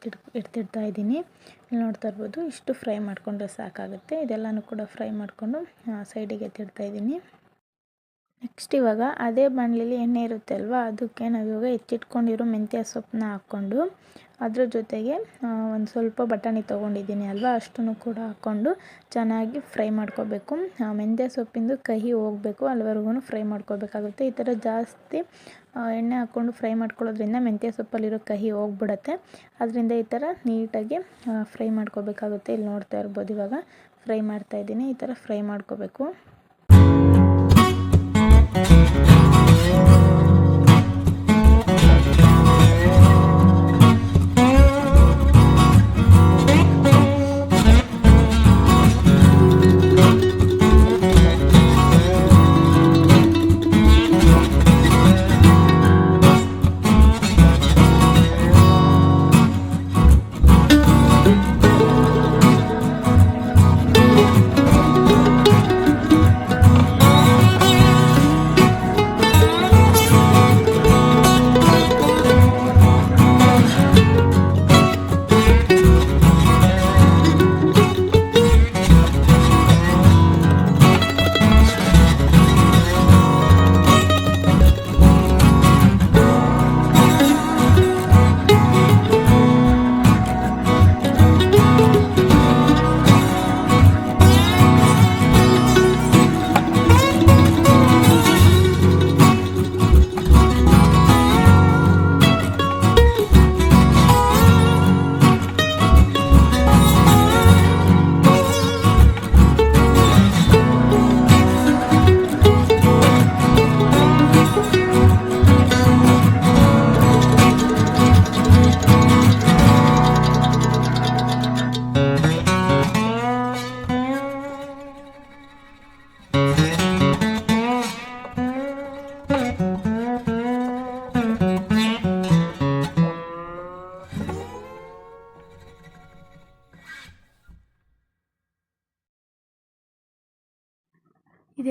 A: ಎತ್ತಿಡ್ ಎತ್ತಿಡ್ತಾ ಇದ್ದೀನಿ. ಇಲ್ಲಿ ನೋಡ್ತಾ ಇರ್ಬೋದು, ಇಷ್ಟು ಫ್ರೈ ಮಾಡಿಕೊಂಡ್ರೆ ಸಾಕಾಗುತ್ತೆ. ಇದೆಲ್ಲನೂ ಕೂಡ ಫ್ರೈ ಮಾಡಿಕೊಂಡು ಸೈಡಿಗೆ ಎತ್ತಿಡ್ತಾ ಇದ್ದೀನಿ. ನೆಕ್ಸ್ಟ್ ಇವಾಗ ಅದೇ ಬಾಣಲಿಲಿ ಎಣ್ಣೆ ಇರುತ್ತೆ ಅಲ್ವಾ ಅದಕ್ಕೆ ನಾವು ಇವಾಗ ಎತ್ತಿಟ್ಕೊಂಡಿರೋ ಮೆಂತ್ಯ ಸೊಪ್ಪನ್ನ ಹಾಕ್ಕೊಂಡು ಅದ್ರ ಜೊತೆಗೆ ಒಂದು ಸ್ವಲ್ಪ ಬಟಾಣಿ ತೊಗೊಂಡಿದ್ದೀನಿ ಅಲ್ವಾ? ಅಷ್ಟನ್ನು ಕೂಡ ಹಾಕ್ಕೊಂಡು ಚೆನ್ನಾಗಿ ಫ್ರೈ ಮಾಡ್ಕೋಬೇಕು. ಮೆಂತ್ಯ ಸೊಪ್ಪಿಂದು ಕಹಿ ಹೋಗಬೇಕು, ಅಲ್ಲಿವರೆಗೂ ಫ್ರೈ ಮಾಡ್ಕೋಬೇಕಾಗುತ್ತೆ. ಈ ಥರ ಜಾಸ್ತಿ ಎಣ್ಣೆ ಹಾಕ್ಕೊಂಡು ಫ್ರೈ ಮಾಡ್ಕೊಳ್ಳೋದ್ರಿಂದ ಮೆಂತ್ಯ ಸೊಪ್ಪಲ್ಲಿರೋ ಕಹಿ ಹೋಗ್ಬಿಡತ್ತೆ. ಅದರಿಂದ ಈ ಥರ ನೀಟಾಗಿ ಫ್ರೈ ಮಾಡ್ಕೋಬೇಕಾಗುತ್ತೆ. ಇಲ್ಲಿ ನೋಡ್ತಾ ಇರ್ಬೋದು, ಇವಾಗ ಫ್ರೈ ಮಾಡ್ತಾ ಇದ್ದೀನಿ. ಈ ಥರ ಫ್ರೈ ಮಾಡ್ಕೋಬೇಕು.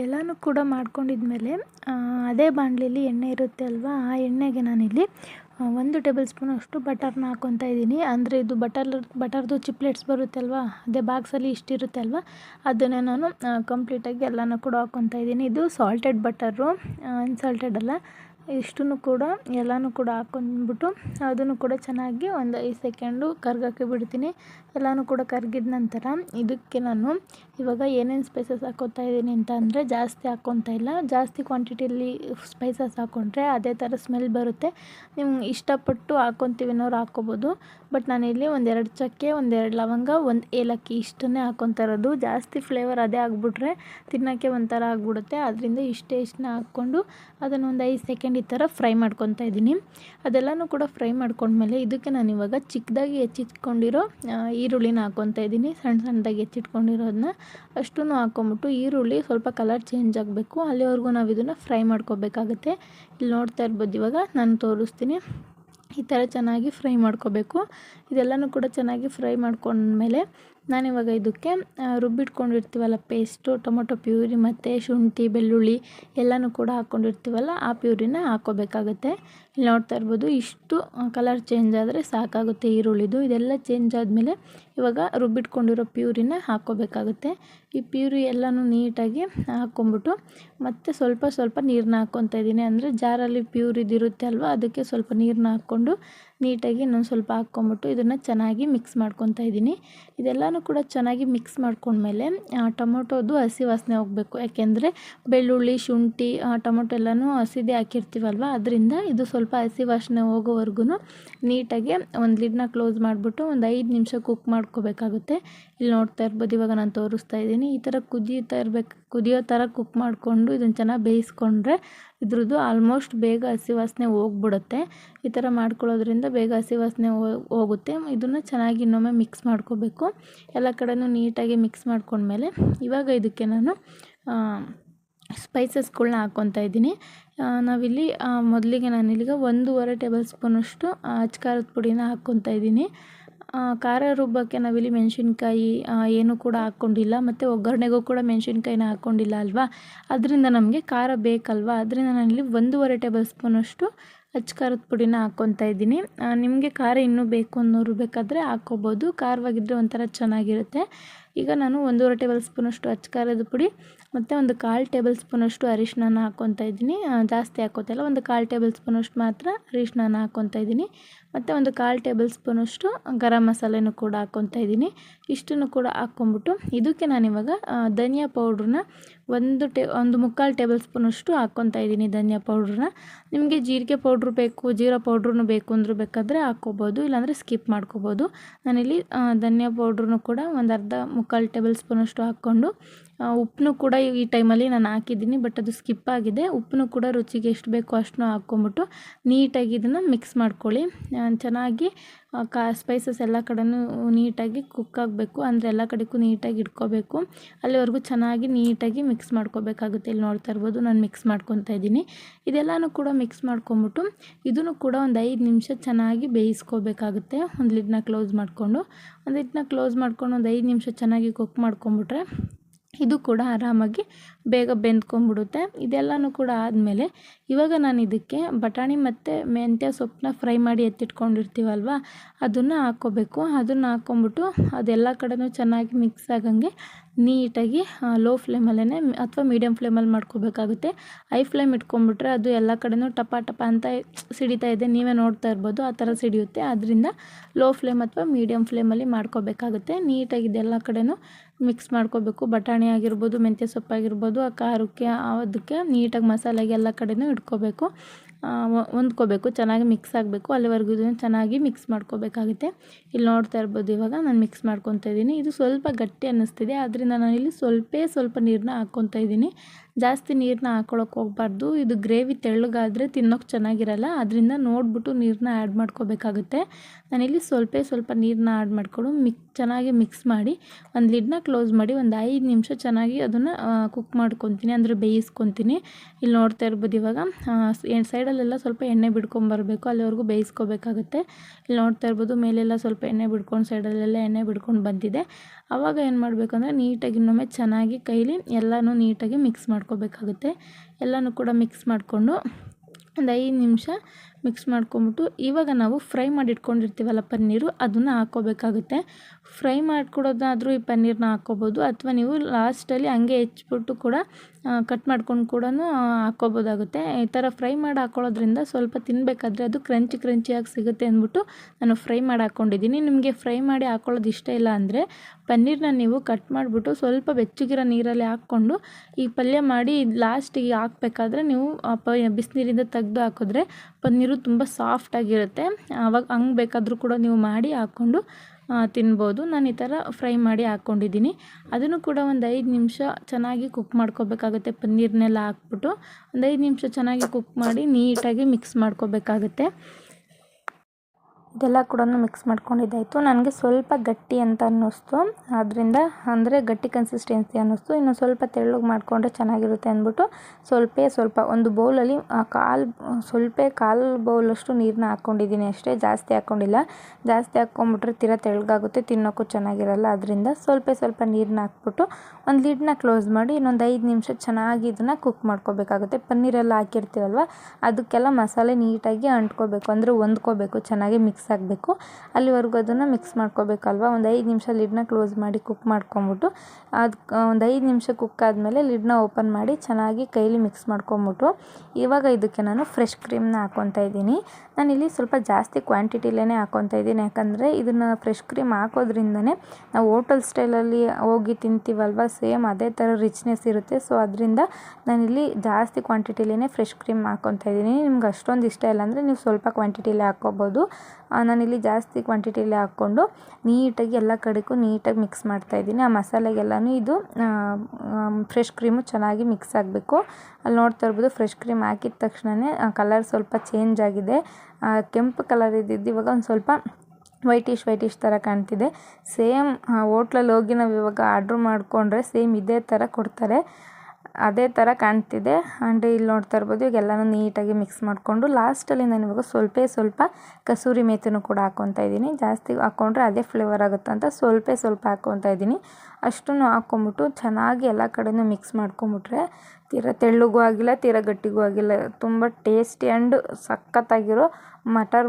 A: ಇದೆಲ್ಲನೂ ಕೂಡ ಮಾಡ್ಕೊಂಡಿದ್ಮೇಲೆ ಅದೇ ಬಾಣಲಿಲಿ ಎಣ್ಣೆ ಇರುತ್ತೆ ಅಲ್ವಾ? ಆ ಎಣ್ಣೆಗೆ ನಾನಿಲ್ಲಿ ಒಂದು ಟೇಬಲ್ ಸ್ಪೂನಷ್ಟು ಬಟರ್ನ ಹಾಕ್ಕೊತಾ ಇದ್ದೀನಿ. ಅಂದರೆ ಇದು ಬಟರ್, ಬಟರ್ದು ಚಿಪ್ಲೆಟ್ಸ್ ಬರುತ್ತೆ ಅಲ್ವಾ? ಅದೇ ಬಾಕ್ಸಲ್ಲಿ ಇಷ್ಟಿರುತ್ತೆ ಅಲ್ವಾ? ಅದನ್ನೇ ನಾನು ಕಂಪ್ಲೀಟಾಗಿ ಎಲ್ಲನೂ ಕೂಡ ಹಾಕ್ಕೊತಾ ಇದ್ದೀನಿ. ಇದು ಸಾಲ್ಟೆಡ್ ಬಟರು ಅನ್ಸಾಲ್ಟೆಡ್ ಅಲ್ಲ. ಇಷ್ಟನ್ನು ಕೂಡ, ಎಲ್ಲನೂ ಕೂಡ ಹಾಕೊಂಡ್ಬಿಟ್ಟು ಅದನ್ನು ಕೂಡ ಚೆನ್ನಾಗಿ ಒಂದು ಐದು ಸೆಕೆಂಡು ಕರ್ಗೋಕ್ಕೆ ಬಿಡ್ತೀನಿ. ಎಲ್ಲನೂ ಕೂಡ ಕರಗಿದ ನಂತರ ಇದಕ್ಕೆ ನಾನು ಇವಾಗ ಏನೇನು ಸ್ಪೈಸಸ್ ಹಾಕೋತಾ ಇದ್ದೀನಿ ಅಂತ ಅಂದರೆ ಜಾಸ್ತಿ ಹಾಕ್ಕೊತಾ ಇಲ್ಲ. ಜಾಸ್ತಿ ಕ್ವಾಂಟಿಟಿಯಲ್ಲಿ ಸ್ಪೈಸಸ್ ಹಾಕ್ಕೊಂಡ್ರೆ ಅದೇ ಥರ ಸ್ಮೆಲ್ ಬರುತ್ತೆ. ನೀವು ಇಷ್ಟಪಟ್ಟು ಹಾಕ್ಕೊತೀವಿ ಅನ್ನೋರು ಹಾಕ್ಕೊಬೋದು ಬಟ್ ನಾನಿಲ್ಲಿ ಒಂದೆರಡು ಚಕ್ಕೆ ಒಂದೆರಡು ಲವಂಗ, ಒಂದು ಏಲಕ್ಕಿ ಇಷ್ಟನ್ನೇ ಹಾಕ್ಕೊತಾ ಇರೋದು. ಜಾಸ್ತಿ ಫ್ಲೇವರ್ ಅದೇ ಆಗಿಬಿಟ್ರೆ ತಿನ್ನೋಕ್ಕೆ ಒಂಥರ ಆಗಿಬಿಡುತ್ತೆ. ಅದರಿಂದ ಇಷ್ಟೇ ಇಷ್ಟನ್ನ ಹಾಕ್ಕೊಂಡು ಅದನ್ನು ಒಂದು ಐದು ಸೆಕೆಂಡ್ ಈ ಥರ ಫ್ರೈ ಮಾಡ್ಕೊತಾ ಇದ್ದೀನಿ. ಅದೆಲ್ಲನೂ ಕೂಡ ಫ್ರೈ ಮಾಡ್ಕೊಂಡ್ಮೇಲೆ ಇದಕ್ಕೆ ನಾನು ಇವಾಗ ಚಿಕ್ಕದಾಗಿ ಹೆಚ್ಚಿಟ್ಕೊಂಡಿರೋ ಈರುಳ್ಳಿನ ಹಾಕ್ಕೊತಾ ಇದ್ದೀನಿ. ಸಣ್ಣ ಸಣ್ಣದಾಗಿ ಹೆಚ್ಚಿಟ್ಕೊಂಡಿರೋದನ್ನ ಅಷ್ಟೂ ಹಾಕ್ಕೊಂಬಿಟ್ಟು ಈರುಳ್ಳಿ ಸ್ವಲ್ಪ ಕಲರ್ ಚೇಂಜ್ ಆಗಬೇಕು. ಅಲ್ಲಿವರೆಗೂ ನಾವು ಇದನ್ನು ಫ್ರೈ ಮಾಡ್ಕೋಬೇಕಾಗುತ್ತೆ. ಇಲ್ಲಿ ನೋಡ್ತಾ ಇರ್ಬೋದು ಇವಾಗ ನಾನು ತೋರಿಸ್ತೀನಿ. ಈ ಥರ ಚೆನ್ನಾಗಿ ಫ್ರೈ ಮಾಡ್ಕೋಬೇಕು. ಇದೆಲ್ಲನೂ ಕೂಡ ಚೆನ್ನಾಗಿ ಫ್ರೈ ಮಾಡ್ಕೊಂಡ್ಮೇಲೆ ನಾನಿವಾಗ ಇದಕ್ಕೆ ರುಬ್ಬಿಟ್ಕೊಂಡಿರ್ತೀವಲ್ಲ ಪೇಸ್ಟು ಟೊಮೊಟೊ ಪ್ಯೂರಿ ಮತ್ತು ಶುಂಠಿ, ಬೆಳ್ಳುಳ್ಳಿ ಎಲ್ಲನೂ ಕೂಡ ಹಾಕ್ಕೊಂಡಿರ್ತೀವಲ್ಲ, ಆ ಪ್ಯೂರಿನ ಹಾಕ್ಕೋಬೇಕಾಗತ್ತೆ. ಇಲ್ಲಿ ನೋಡ್ತಾ ಇರ್ಬೋದು, ಇಷ್ಟು ಕಲರ್ ಚೇಂಜ್ ಆದರೆ ಸಾಕಾಗುತ್ತೆ ಈರುಳ್ಳಿದು. ಇದೆಲ್ಲ ಚೇಂಜ್ ಆದಮೇಲೆ ಇವಾಗ ರುಬ್ಬಿಟ್ಕೊಂಡಿರೋ ಪ್ಯೂರಿನ ಹಾಕೋಬೇಕಾಗುತ್ತೆ ಈ ಪ್ಯೂರಿ ಎಲ್ಲನೂ ನೀಟಾಗಿ ಹಾಕ್ಕೊಂಬಿಟ್ಟು ಮತ್ತು ಸ್ವಲ್ಪ ಸ್ವಲ್ಪ ನೀರನ್ನ ಹಾಕ್ಕೊತಾ ಇದ್ದೀನಿ. ಅಂದರೆ ಜಾರಲ್ಲಿ ಪ್ಯೂರಿದಿರುತ್ತೆ ಅಲ್ವಾ, ಅದಕ್ಕೆ ಸ್ವಲ್ಪ ನೀರನ್ನ ಹಾಕ್ಕೊಂಡು ನೀಟಾಗಿ ಇನ್ನೊಂದು ಸ್ವಲ್ಪ ಹಾಕ್ಕೊಂಬಿಟ್ಟು ಇದನ್ನು ಚೆನ್ನಾಗಿ ಮಿಕ್ಸ್ ಮಾಡ್ಕೊತಾ ಇದ್ದೀನಿ. ಇದೆಲ್ಲನೂ ಕೂಡ ಚೆನ್ನಾಗಿ ಮಿಕ್ಸ್ ಮಾಡ್ಕೊಂಡ್ಮೇಲೆ ಟೊಮೊಟೊದು ಹಸಿ ವಾಸನೆ ಹೋಗಬೇಕು. ಯಾಕೆಂದರೆ ಬೆಳ್ಳುಳ್ಳಿ, ಶುಂಠಿ ಟೊಮೊಟೊ ಎಲ್ಲನೂ ಹಸಿದೇ ಹಾಕಿರ್ತೀವಲ್ವ? ಅದರಿಂದ ಇದು ಸ್ವಲ್ಪ ಹಸಿ ವಾಸನೆ ಹೋಗೋವರೆಗೂ ನೀಟಾಗಿ ಒಂದು ಲಿಡ್ನ ಕ್ಲೋಸ್ ಮಾಡಿಬಿಟ್ಟು ಒಂದು ಐದು ನಿಮಿಷ ಕುಕ್ ಮಾಡ್ಕೋಬೇಕಾಗುತ್ತೆ. ಇಲ್ಲಿ ನೋಡ್ತಾ ಇರ್ಬೋದು, ಇವಾಗ ನಾನು ತೋರಿಸ್ತಾ ಇದ್ದೀನಿ. ಈ ಥರ ಕುದೀತಾ ಇರ್ಬೇಕು, ಕುದಿಯೋ ಥರ ಕುಕ್ ಮಾಡಿಕೊಂಡು ಇದನ್ನು ಚೆನ್ನಾಗಿ ಬೇಯಿಸ್ಕೊಂಡ್ರೆ ಇದ್ರದ್ದು ಆಲ್ಮೋಸ್ಟ್ ಬೇಗ ಹಸಿ ವಾಸನೆ ಹೋಗ್ಬಿಡುತ್ತೆ. ಈ ಥರ ಮಾಡ್ಕೊಳ್ಳೋದ್ರಿಂದ ಬೇಗ ಹಸಿ ವಾಸನೆ ಹೋಗುತ್ತೆ. ಇದನ್ನು ಚೆನ್ನಾಗಿ ಇನ್ನೊಮ್ಮೆ ಮಿಕ್ಸ್ ಮಾಡ್ಕೋಬೇಕು. ಎಲ್ಲ ಕಡೆಯೂ ನೀಟಾಗಿ ಮಿಕ್ಸ್ ಮಾಡ್ಕೊಂಡ್ಮೇಲೆ ಇವಾಗ ಇದಕ್ಕೆ ನಾನು ಸ್ಪೈಸಸ್ಗಳನ್ನ ಹಾಕ್ಕೊತಾ ಇದ್ದೀನಿ. ನಾವಿಲ್ಲಿ ಮೊದಲಿಗೆ ನಾನು ನಾನಿಲ್ಲಿಗ ಒಂದೂವರೆ ಟೇಬಲ್ ಸ್ಪೂನಷ್ಟು ಅಚ್ಕಾರದ ಪುಡಿನ ಹಾಕ್ಕೊತಾ ಇದ್ದೀನಿ. ಖಾರ ರುಬ್ಬಕ್ಕೆ ನಾವಿಲ್ಲಿ ಮೆಣಸಿನ್ಕಾಯಿ ಏನು ಕೂಡ ಹಾಕ್ಕೊಂಡಿಲ್ಲ ಮತ್ತು ಒಗ್ಗರಣೆಗೂ ಕೂಡ ಮೆಣಸಿನ್ಕಾಯಿನ ಹಾಕ್ಕೊಂಡಿಲ್ಲ ಅಲ್ವಾ? ಅದರಿಂದ ನಮಗೆ ಖಾರ ಬೇಕಲ್ವಾ? ಅದರಿಂದ ನಾನಿಲ್ಲಿ ಒಂದೂವರೆ ಟೇಬಲ್ ಸ್ಪೂನಷ್ಟು ಅಚ್ಚ ಖಾರದ ಪುಡಿನ ಹಾಕ್ಕೊತಾ ಇದ್ದೀನಿ. ನಿಮಗೆ ಖಾರ ಇನ್ನೂ ಬೇಕು ಅನ್ನೋರು ಬೇಕಾದರೆ ಹಾಕ್ಕೋಬೋದು. ಖಾರವಾಗಿದ್ದರೆ ಒಂಥರ ಚೆನ್ನಾಗಿರುತ್ತೆ. ಈಗ ನಾನು ಒಂದೂವರೆ ಟೇಬಲ್ ಸ್ಪೂನಷ್ಟು ಅಚ್ಚ ಖಾರದ ಪುಡಿ ಮತ್ತು ಒಂದು ಕಾಲು ಟೇಬಲ್ ಸ್ಪೂನಷ್ಟು ಅರಿಶಿನನ ಹಾಕ್ಕೊತಾ ಇದ್ದೀನಿ. ಜಾಸ್ತಿ ಹಾಕ್ಕೋತಾ ಇಲ್ಲ. ಒಂದು ಕಾಲು ಟೇಬಲ್ ಸ್ಪೂನಷ್ಟು ಮಾತ್ರ ಅರಿಶಿನನ ಹಾಕ್ಕೊತಾ ಇದ್ದೀನಿ. ಮತ್ತು ಒಂದು ಕಾಲು ಟೇಬಲ್ ಸ್ಪೂನಷ್ಟು ಗರಂ ಮಸಾಲೆನೂ ಕೂಡ ಹಾಕ್ಕೊತಾ ಇದ್ದೀನಿ. ಇಷ್ಟನ್ನು ಕೂಡ ಹಾಕ್ಕೊಂಬಿಟ್ಟು ಇದಕ್ಕೆ ನಾನಿವಾಗ ಧನಿಯಾ ಪೌಡ್ರನ್ನ ಒಂದು ಟೇ, ಒಂದು ಮುಕ್ಕಾಲು ಟೇಬಲ್ ಸ್ಪೂನಷ್ಟು ಹಾಕ್ಕೊತಾ ಇದ್ದೀನಿ ಧನಿಯಾ ಪೌಡ್ರನ್ನ. ನಿಮಗೆ ಜೀರಿಗೆ ಪೌಡ್ರು ಬೇಕು, ಜೀರಾ ಪೌಡ್ರೂ ಬೇಕು ಅಂದರೂ ಬೇಕಾದರೆ ಹಾಕ್ಕೋಬೋದು, ಇಲ್ಲಾಂದರೆ ಸ್ಕಿಪ್ ಮಾಡ್ಕೋಬೋದು. ನಾನಿಲ್ಲಿ ಧನಿಯಾ ಪೌಡ್ರೂ ಕೂಡ ಒಂದು ಅರ್ಧ ಮುಕ್ಕಾಲು ಟೇಬಲ್ ಸ್ಪೂನಷ್ಟು ಹಾಕ್ಕೊಂಡು ಉಪ್ಪನ್ನು ಕೂಡ ಈ ಟೈಮಲ್ಲಿ ನಾನು ಹಾಕಿದ್ದೀನಿ, ಬಟ್ ಅದು ಸ್ಕಿಪ್ ಆಗಿದೆ. ಉಪ್ಪನ್ನು ಕೂಡ ರುಚಿಗೆ ಎಷ್ಟು ಬೇಕೋ ಅಷ್ಟನ್ನು ಹಾಕ್ಕೊಂಬಿಟ್ಟು ನೀಟಾಗಿ ಇದನ್ನು ಮಿಕ್ಸ್ ಮಾಡ್ಕೊಳ್ಳಿ. ಚೆನ್ನಾಗಿ ಕಾ ಸ್ಪೈಸಸ್ ಎಲ್ಲ ಕಡೆಯೂ ನೀಟಾಗಿ ಕುಕ್ ಆಗಬೇಕು, ಅಂದರೆ ಎಲ್ಲ ಕಡೆಗೂ ನೀಟಾಗಿ ಇಟ್ಕೋಬೇಕು. ಅಲ್ಲಿವರೆಗೂ ಚೆನ್ನಾಗಿ ನೀಟಾಗಿ ಮಿಕ್ಸ್ ಮಾಡ್ಕೋಬೇಕಾಗುತ್ತೆ. ಇಲ್ಲಿ ನೋಡ್ತಾ ಇರ್ಬೋದು, ನಾನು ಮಿಕ್ಸ್ ಮಾಡ್ಕೊತಾ ಇದ್ದೀನಿ. ಇದೆಲ್ಲನೂ ಕೂಡ ಮಿಕ್ಸ್ ಮಾಡ್ಕೊಂಬಿಟ್ಟು ಇದನ್ನು ಕೂಡ ಒಂದು ಐದು ನಿಮಿಷ ಚೆನ್ನಾಗಿ ಬೇಯಿಸ್ಕೋಬೇಕಾಗುತ್ತೆ. ಒಂದು ಲಿಡ್ನ ಕ್ಲೋಸ್ ಮಾಡಿಕೊಂಡು, ಒಂದು ಲಿಡ್ನ ಕ್ಲೋಸ್ ಮಾಡ್ಕೊಂಡು ಒಂದು ಐದು ನಿಮಿಷ ಚೆನ್ನಾಗಿ ಕುಕ್ ಮಾಡ್ಕೊಂಬಿಟ್ರೆ ಇದು ಕೂಡ ಆರಾಮಾಗಿ ಬೇಗ ಬೆಂದ್ಕೊಂಡ್ಬಿಡುತ್ತೆ. ಇದೆಲ್ಲನೂ ಕೂಡ ಆದಮೇಲೆ ಇವಾಗ ನಾನು ಇದಕ್ಕೆ ಬಟಾಣಿ ಮತ್ತು ಮೆಂತ್ಯ ಸೊಪ್ಪನ್ನ ಫ್ರೈ ಮಾಡಿ ಎತ್ತಿಟ್ಕೊಂಡಿರ್ತೀವಲ್ವ, ಅದನ್ನು ಹಾಕ್ಕೋಬೇಕು. ಅದನ್ನು ಹಾಕ್ಕೊಂಬಿಟ್ಟು ಅದೆಲ್ಲ ಕಡೆಯೂ ಚೆನ್ನಾಗಿ ಮಿಕ್ಸ್ ಆಗಂಗೆ ನೀಟಾಗಿ ಲೋ ಫ್ಲೇಮಲ್ಲೇ ಅಥವಾ ಮೀಡಿಯಮ್ ಫ್ಲೇಮಲ್ಲಿ ಮಾಡ್ಕೋಬೇಕಾಗುತ್ತೆ. ಹೈ ಫ್ಲೇಮ್ ಇಟ್ಕೊಂಡ್ಬಿಟ್ರೆ ಅದು ಎಲ್ಲ ಕಡೆಯೂ ಟಪ ಟಪ ಅಂತ ಸಿಡಿತಾ ಇದೆ. ನೀವೇ ನೋಡ್ತಾ ಇರ್ಬೋದು ಆ ಥರ ಸಿಡಿಯುತ್ತೆ. ಅದರಿಂದ ಲೋ ಫ್ಲೇಮ್ ಅಥವಾ ಮೀಡಿಯಮ್ ಫ್ಲೇಮಲ್ಲಿ ಮಾಡ್ಕೋಬೇಕಾಗುತ್ತೆ. ನೀಟಾಗಿ ಇದೆಲ್ಲ ಕಡೆಯೂ ಮಿಕ್ಸ್ ಮಾಡ್ಕೋಬೇಕು. ಬಟಾಣಿ ಆಗಿರ್ಬೋದು, ಮೆಂತ್ಯ ಸೊಪ್ಪಾಗಿರ್ಬೋದು ಆ ಖಾರಕ್ಕೆ ಅದಕ್ಕೆ ನೀಟಾಗಿ ಮಸಾಲೆಗೆ ಎಲ್ಲ ಕಡೆಯೂ ಇಟ್ಕೋಬೇಕು. ಹೊಂದ್ಕೋಬೇಕು. ಚೆನ್ನಾಗಿ ಮಿಕ್ಸ್ ಆಗಬೇಕು. ಅಲ್ಲಿವರೆಗೂ ಇದನ್ನು ಚೆನ್ನಾಗಿ ಮಿಕ್ಸ್ ಮಾಡ್ಕೋಬೇಕಾಗುತ್ತೆ. ಇಲ್ಲಿ ನೋಡ್ತಾ ಇರ್ಬೋದು, ಇವಾಗ ನಾನು ಮಿಕ್ಸ್ ಮಾಡ್ಕೊತಾ ಇದ್ದೀನಿ. ಇದು ಸ್ವಲ್ಪ ಗಟ್ಟಿ ಅನ್ನಿಸ್ತಿದೆ. ಆದ್ದರಿಂದ ನಾನಿಲ್ಲಿ ಸ್ವಲ್ಪ ಸ್ವಲ್ಪ ನೀರನ್ನ ಹಾಕ್ಕೊತಾ ಇದ್ದೀನಿ. ಜಾಸ್ತಿ ನೀರನ್ನ ಹಾಕ್ಕೊಳಕ್ಕೆ ಹೋಗ್ಬಾರ್ದು. ಇದು ಗ್ರೇವಿ ತೆಳ್ಳಗಾದರೆ ತಿನ್ನೋಕೆ ಚೆನ್ನಾಗಿರಲ್ಲ. ಅದರಿಂದ ನೋಡಿಬಿಟ್ಟು ನೀರನ್ನ ಆ್ಯಡ್ ಮಾಡ್ಕೋಬೇಕಾಗುತ್ತೆ. ನಾನಿಲ್ಲಿ ಸ್ವಲ್ಪ ಸ್ವಲ್ಪ ನೀರನ್ನ ಆ್ಯಡ್ ಮಾಡಿಕೊಂಡು ಮಿಕ್, ಚೆನ್ನಾಗಿ ಮಿಕ್ಸ್ ಮಾಡಿ ಒಂದು ಲಿಡ್ನ ಕ್ಲೋಸ್ ಮಾಡಿ ಒಂದು ಐದು ನಿಮಿಷ ಚೆನ್ನಾಗಿ ಅದನ್ನು ಕುಕ್ ಮಾಡ್ಕೊತೀನಿ. ಅಂದರೆ ಬೇಯಿಸ್ಕೊತೀನಿ. ಇಲ್ಲಿ ನೋಡ್ತಾ ಇರ್ಬೋದು ಇವಾಗ. ಸೈಡಲ್ಲೆಲ್ಲ ಸ್ವಲ್ಪ ಎಣ್ಣೆ ಬಿಡ್ಕೊಂಬರಬೇಕು. ಅಲ್ಲಿವರೆಗೂ ಬೇಯಿಸ್ಕೋಬೇಕಾಗುತ್ತೆ. ಇಲ್ಲಿ ನೋಡ್ತಾ ಇರ್ಬೋದು ಮೇಲೆಲ್ಲ ಸ್ವಲ್ಪ ಎಣ್ಣೆ ಬಿಡ್ಕೊಂಡು, ಸೈಡಲ್ಲೆಲ್ಲ ಎಣ್ಣೆ ಬಿಡ್ಕೊಂಡು ಬಂದಿದೆ. ಆವಾಗ ಏನು ಮಾಡಬೇಕು ಅಂದರೆ ನೀಟಾಗಿ ಇನ್ನೊಮ್ಮೆ ಚೆನ್ನಾಗಿ ಕೈಲಿ ಎಲ್ಲನೂ ನೀಟಾಗಿ ಮಿಕ್ಸ್ ಮಾಡ್ಕೊ ಮಾಡ್ಕೋಬೇಕಾಗುತ್ತೆ. ಎಲ್ಲನೂ ಕೂಡ ಮಿಕ್ಸ್ ಮಾಡಿಕೊಂಡು ಒಂದು ಐದು ನಿಮಿಷ ಮಿಕ್ಸ್ ಮಾಡ್ಕೊಂಬಿಟ್ಟು ಇವಾಗ ನಾವು ಫ್ರೈ ಮಾಡಿ ಇಟ್ಕೊಂಡಿರ್ತೀವಲ್ಲ ಪನ್ನೀರು, ಅದನ್ನು ಹಾಕ್ಕೋಬೇಕಾಗುತ್ತೆ ಫ್ರೈ ಮಾಡಿಕೊಡೋದಾದರೂ ಈ ಪನ್ನೀರನ್ನ ಹಾಕ್ಕೋಬೋದು ಅಥವಾ ನೀವು ಲಾಸ್ಟಲ್ಲಿ ಹಂಗೆ ಹೆಚ್ಚಿಬಿಟ್ಟು ಕೂಡ ಕಟ್ ಮಾಡ್ಕೊಂಡು ಕೂಡ ಹಾಕ್ಕೋಬೋದಾಗುತ್ತೆ ಈ ಥರ ಫ್ರೈ ಮಾಡಿ ಹಾಕ್ಕೊಳ್ಳೋದ್ರಿಂದ ಸ್ವಲ್ಪ ತಿನ್ನಬೇಕಾದ್ರೆ ಅದು ಕ್ರಂಚಿ ಕ್ರಂಚಿಯಾಗಿ ಸಿಗುತ್ತೆ ಅಂದ್ಬಿಟ್ಟು ನಾನು ಫ್ರೈ ಮಾಡಿ ಹಾಕ್ಕೊಂಡಿದ್ದೀನಿ ನಿಮಗೆ ಫ್ರೈ ಮಾಡಿ ಹಾಕ್ಕೊಳ್ಳೋದು ಇಷ್ಟ ಇಲ್ಲ ಅಂದರೆ ಪನ್ನೀರನ್ನ ನೀವು ಕಟ್ ಮಾಡಿಬಿಟ್ಟು ಸ್ವಲ್ಪ ಬೆಚ್ಚಗಿರೋ ನೀರಲ್ಲಿ ಹಾಕ್ಕೊಂಡು ಈ ಪಲ್ಯ ಮಾಡಿ ಲಾಸ್ಟಿಗೆ ಹಾಕ್ಬೇಕಾದ್ರೆ ನೀವು ಬಿಸಿನೀರಿಂದ ತೆಗೆದು ಹಾಕಿದ್ರೆ ಪನ್ನೀರು ತುಂಬ ಸಾಫ್ಟಾಗಿರುತ್ತೆ ಆವಾಗ ಹಂಗೆ ಬೇಕಾದರೂ ಕೂಡ ನೀವು ಮಾಡಿ ಹಾಕ್ಕೊಂಡು ತಿನ್ಬೋದು. ನಾನು ಈ ಥರ ಫ್ರೈ ಮಾಡಿ ಹಾಕ್ಕೊಂಡಿದ್ದೀನಿ ಅದನ್ನು ಕೂಡ ಒಂದು ಐದು ನಿಮಿಷ ಚೆನ್ನಾಗಿ ಕುಕ್ ಮಾಡ್ಕೋಬೇಕಾಗುತ್ತೆ. ಪನ್ನೀರ್ನೆಲ್ಲ ಹಾಕ್ಬಿಟ್ಟು ಒಂದು ಐದು ನಿಮಿಷ ಚೆನ್ನಾಗಿ ಕುಕ್ ಮಾಡಿ ನೀಟಾಗಿ ಮಿಕ್ಸ್ ಮಾಡ್ಕೋಬೇಕಾಗುತ್ತೆ. ಇದೆಲ್ಲ ಕೂಡ ಮಿಕ್ಸ್ ಮಾಡ್ಕೊಂಡಿದ್ದಾಯಿತು. ನನಗೆ ಸ್ವಲ್ಪ ಗಟ್ಟಿ ಅಂತ ಅನ್ನಿಸ್ತು. ಆದ್ದರಿಂದ ಅಂದರೆ ಗಟ್ಟಿ ಕನ್ಸಿಸ್ಟೆನ್ಸಿ ಅನ್ನಿಸ್ತು. ಇನ್ನು ಸ್ವಲ್ಪ ತೆಳ್ಳಗೆ ಮಾಡಿಕೊಂಡ್ರೆ ಚೆನ್ನಾಗಿರುತ್ತೆ ಅಂದ್ಬಿಟ್ಟು ಸ್ವಲ್ಪ ಸ್ವಲ್ಪ ಒಂದು ಬೌಲಲ್ಲಿ ಕಾಲು, ಸ್ವಲ್ಪ ಕಾಲು ಬೌಲಷ್ಟು ನೀರನ್ನ ಹಾಕ್ಕೊಂಡಿದ್ದೀನಿ ಅಷ್ಟೇ. ಜಾಸ್ತಿ ಹಾಕ್ಕೊಂಡಿಲ್ಲ. ಜಾಸ್ತಿ ಹಾಕ್ಕೊಂಬಿಟ್ರೆ ತೀರಾ ತೆಳ್ಳಗಾಗುತ್ತೆ, ತಿನ್ನೋಕ್ಕೂ ಚೆನ್ನಾಗಿರಲ್ಲ. ಅದರಿಂದ ಸ್ವಲ್ಪ ಸ್ವಲ್ಪ ನೀರನ್ನ ಹಾಕ್ಬಿಟ್ಟು ಒಂದು ಲಿಡ್ನ ಕ್ಲೋಸ್ ಮಾಡಿ ಇನ್ನೊಂದು ಐದು ನಿಮಿಷ ಚೆನ್ನಾಗಿ ಇದನ್ನು ಕುಕ್ ಮಾಡ್ಕೋಬೇಕಾಗುತ್ತೆ. ಪನ್ನೀರೆಲ್ಲ ಹಾಕಿರ್ತೀವಲ್ವ? ಅದಕ್ಕೆಲ್ಲ ಮಸಾಲೆ ನೀಟಾಗಿ ಅಂಟ್ಕೋಬೇಕು. ಅಂದರೆ ಹೊಂದ್ಕೋಬೇಕು, ಚೆನ್ನಾಗಿ ಮಿಕ್ಸ್ ಆಗಬೇಕು. ಅಲ್ಲಿವರೆಗೂ ಅದನ್ನು ಮಿಕ್ಸ್ ಮಾಡ್ಕೋಬೇಕಲ್ವ? ಒಂದು ಐದು ನಿಮಿಷ ಲಿಡ್ನ ಕ್ಲೋಸ್ ಮಾಡಿ ಕುಕ್ ಮಾಡ್ಕೊಂಬಿಟ್ಟು ಅದು ಒಂದು ಐದು ನಿಮಿಷ ಕುಕ್ ಆದಮೇಲೆ ಲಿಡ್ನ ಓಪನ್ ಮಾಡಿ ಚೆನ್ನಾಗಿ ಕೈಲಿ ಮಿಕ್ಸ್ ಮಾಡ್ಕೊಂಬಿಟ್ಟು, ಇವಾಗ ಇದಕ್ಕೆ ನಾನು ಫ್ರೆಶ್ ಕ್ರೀಮ್ನ ಹಾಕ್ಕೊತಾ ಇದ್ದೀನಿ. ನಾನಿಲ್ಲಿ ಸ್ವಲ್ಪ ಜಾಸ್ತಿ ಕ್ವಾಂಟಿಟಿಲೇ ಹಾಕ್ಕೊತಾ ಇದ್ದೀನಿ. ಯಾಕಂದರೆ ಇದನ್ನು ಫ್ರೆಶ್ ಕ್ರೀಮ್ ಹಾಕೋದ್ರಿಂದನೇ ನಾವು ಹೋಟೆಲ್ ಸ್ಟೈಲಲ್ಲಿ ಹೋಗಿ ತಿಂತೀವಲ್ವ? ಸೇಮ್ ಅದೇ ಥರ ರಿಚ್ನೆಸ್ ಇರುತ್ತೆ. ಸೊ ಅದರಿಂದ ನಾನಿಲ್ಲಿ ಜಾಸ್ತಿ ಕ್ವಾಂಟಿಟಿಲೇ ಫ್ರೆಶ್ ಕ್ರೀಮ್ ಹಾಕ್ಕೊತಾ ಇದ್ದೀನಿ. ನಿಮ್ಗೆ ಅಷ್ಟೊಂದು ಇಷ್ಟ ಇಲ್ಲ ಅಂದರೆ ನೀವು ಸ್ವಲ್ಪ ಕ್ವಾಂಟಿಟಿಲೇ ಹಾಕ್ಕೋಬೋದು. ನಾನಿಲ್ಲಿ ಜಾಸ್ತಿ ಕ್ವಾಂಟಿಟಿಲೇ ಹಾಕ್ಕೊಂಡು ನೀಟಾಗಿ ಎಲ್ಲ ಕಡೆಗೂ ನೀಟಾಗಿ ಮಿಕ್ಸ್ ಮಾಡ್ತಾ ಇದ್ದೀನಿ. ಆ ಮಸಾಲೆಗೆಲ್ಲನೂ ಇದು ಫ್ರೆಶ್ ಕ್ರೀಮು ಚೆನ್ನಾಗಿ ಮಿಕ್ಸ್ ಆಗಬೇಕು. ಅಲ್ಲಿ ನೋಡ್ತಾ ಇರ್ಬೋದು ಫ್ರೆಶ್ ಕ್ರೀಮ್ ಹಾಕಿದ ತಕ್ಷಣವೇ ಕಲರ್ ಸ್ವಲ್ಪ ಚೇಂಜ್ ಆಗಿದೆ. ಕೆಂಪು ಕಲರ್ ಇದ್ದಿದ್ದು ಇವಾಗ ಒಂದು ಸ್ವಲ್ಪ ವೈಟಿಶ್ ವೈಟಿಶ್ ಥರ ಕಾಣ್ತಿದೆ. ಸೇಮ್ ಹೋಟ್ಲಲ್ಲಿ ಹೋಗಿ ನಾವು ಇವಾಗ ಆರ್ಡ್ರ್ ಮಾಡಿಕೊಂಡ್ರೆ ಸೇಮ್ ಇದೇ ಥರ ಕೊಡ್ತಾರೆ. ಅದೇ ಥರ ಕಾಣ್ತಿದೆ. ಆ್ಯಂಡ್ ಇಲ್ಲಿ ನೋಡ್ತಾ ಇರ್ಬೋದು ಈಗ ಎಲ್ಲನೂ ನೀಟಾಗಿ ಮಿಕ್ಸ್ ಮಾಡಿಕೊಂಡು ಲಾಸ್ಟಲ್ಲಿ ನಾನು ಇವಾಗ ಸ್ವಲ್ಪ ಸ್ವಲ್ಪ ಕಸೂರಿ ಮೇಥಿನೂ ಕೂಡ ಹಾಕ್ಕೊತಾ ಇದ್ದೀನಿ. ಜಾಸ್ತಿ ಹಾಕ್ಕೊಂಡ್ರೆ ಅದೇ ಫ್ಲೇವರ್ ಆಗುತ್ತೆ ಅಂತ ಸ್ವಲ್ಪ ಸ್ವಲ್ಪ ಹಾಕ್ಕೊತಾ ಇದ್ದೀನಿ. ಅಷ್ಟನ್ನು ಹಾಕ್ಕೊಂಬಿಟ್ಟು ಚೆನ್ನಾಗಿ ಎಲ್ಲ ಕಡೆಯೂ ಮಿಕ್ಸ್ ಮಾಡ್ಕೊಂಬಿಟ್ರೆ ತೀರ ತೆಳ್ಳಗೂ ಆಗಿಲ್ಲ, ತೀರ ಗಟ್ಟಿಗೂ ಆಗಿಲ್ಲ. ತುಂಬ ಟೇಸ್ಟಿ ಆ್ಯಂಡ್ ಸಖತ್ತಾಗಿರೋ ಮಟರ್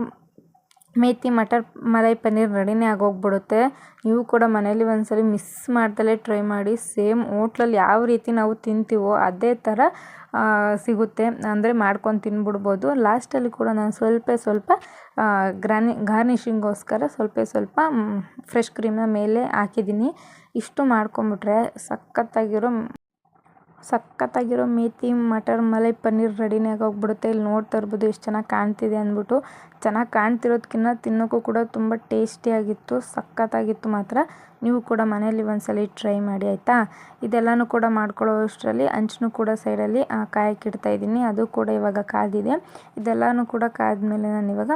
A: ಮೇಥಿ ಮಟರ್, ಮಲೈ ಪನ್ನೀರ್ ರೆಡಿನೇ ಆಗೋಗ್ಬಿಡುತ್ತೆ. ನೀವು ಕೂಡ ಮನೇಲಿ ಒಂದ್ಸರಿ ಮಿಸ್ ಮಾಡ್ದಲೇ ಟ್ರೈ ಮಾಡಿ. ಸೇಮ್ ಹೋಟ್ಲಲ್ಲಿ ಯಾವ ರೀತಿ ನಾವು ತಿಂತೀವೋ ಅದೇ ಥರ ಸಿಗುತ್ತೆ. ಅಂದರೆ ಮಾಡ್ಕೊಂಡು ತಿನ್ಬಿಡ್ಬೋದು. ಲಾಸ್ಟಲ್ಲಿ ಕೂಡ ನಾನು ಸ್ವಲ್ಪ ಸ್ವಲ್ಪ ಗ್ರಾನಿ ಗಾರ್ನಿಷಿಂಗೋಸ್ಕರ ಸ್ವಲ್ಪ ಸ್ವಲ್ಪ ಫ್ರೆಶ್ ಕ್ರೀಮ್ನ ಮೇಲೆ ಹಾಕಿದ್ದೀನಿ. ಇಷ್ಟು ಮಾಡ್ಕೊಂಬಿಟ್ರೆ ಸಖತ್ತಾಗಿರೋ ಸಖತ್ತಾಗಿರೋ ಮೇತಿ, ಮಟರ್, ಮಲೈ ಪನ್ನೀರ್ ರೆಡಿನೇ ಆಗೋಗ್ಬಿಡುತ್ತೆ. ಇಲ್ಲಿ ನೋಡ್ತಾ ಇರ್ಬೋದು ಎಷ್ಟು ಚೆನ್ನಾಗಿ ಕಾಣ್ತಿದೆ ಅಂದ್ಬಿಟ್ಟು. ಚೆನ್ನಾಗಿ ಕಾಣ್ತಿರೋದಕ್ಕಿಂತ ತಿನ್ನೋಕ್ಕೂ ಕೂಡ ತುಂಬ ಟೇಸ್ಟಿಯಾಗಿತ್ತು, ಸಖತ್ತಾಗಿತ್ತು ಮಾತ್ರ. ನೀವು ಕೂಡ ಮನೆಯಲ್ಲಿ ಒಂದ್ಸಲ ಟ್ರೈ ಮಾಡಿ, ಆಯಿತಾ? ಇದೆಲ್ಲನೂ ಕೂಡ ಮಾಡ್ಕೊಳ್ಳೋ ಅಷ್ಟರಲ್ಲಿ ಹಂಚನು ಕೂಡ ಸೈಡಲ್ಲಿ ಕಾಯಕ್ಕೆ ಇಡ್ತಾಯಿದ್ದೀನಿ ಅದು ಕೂಡ ಇವಾಗ ಕಾದಿದೆ. ಇದೆಲ್ಲನೂ ಕೂಡ ಕಾದ್ಮೇಲೆ ನಾನು ಇವಾಗ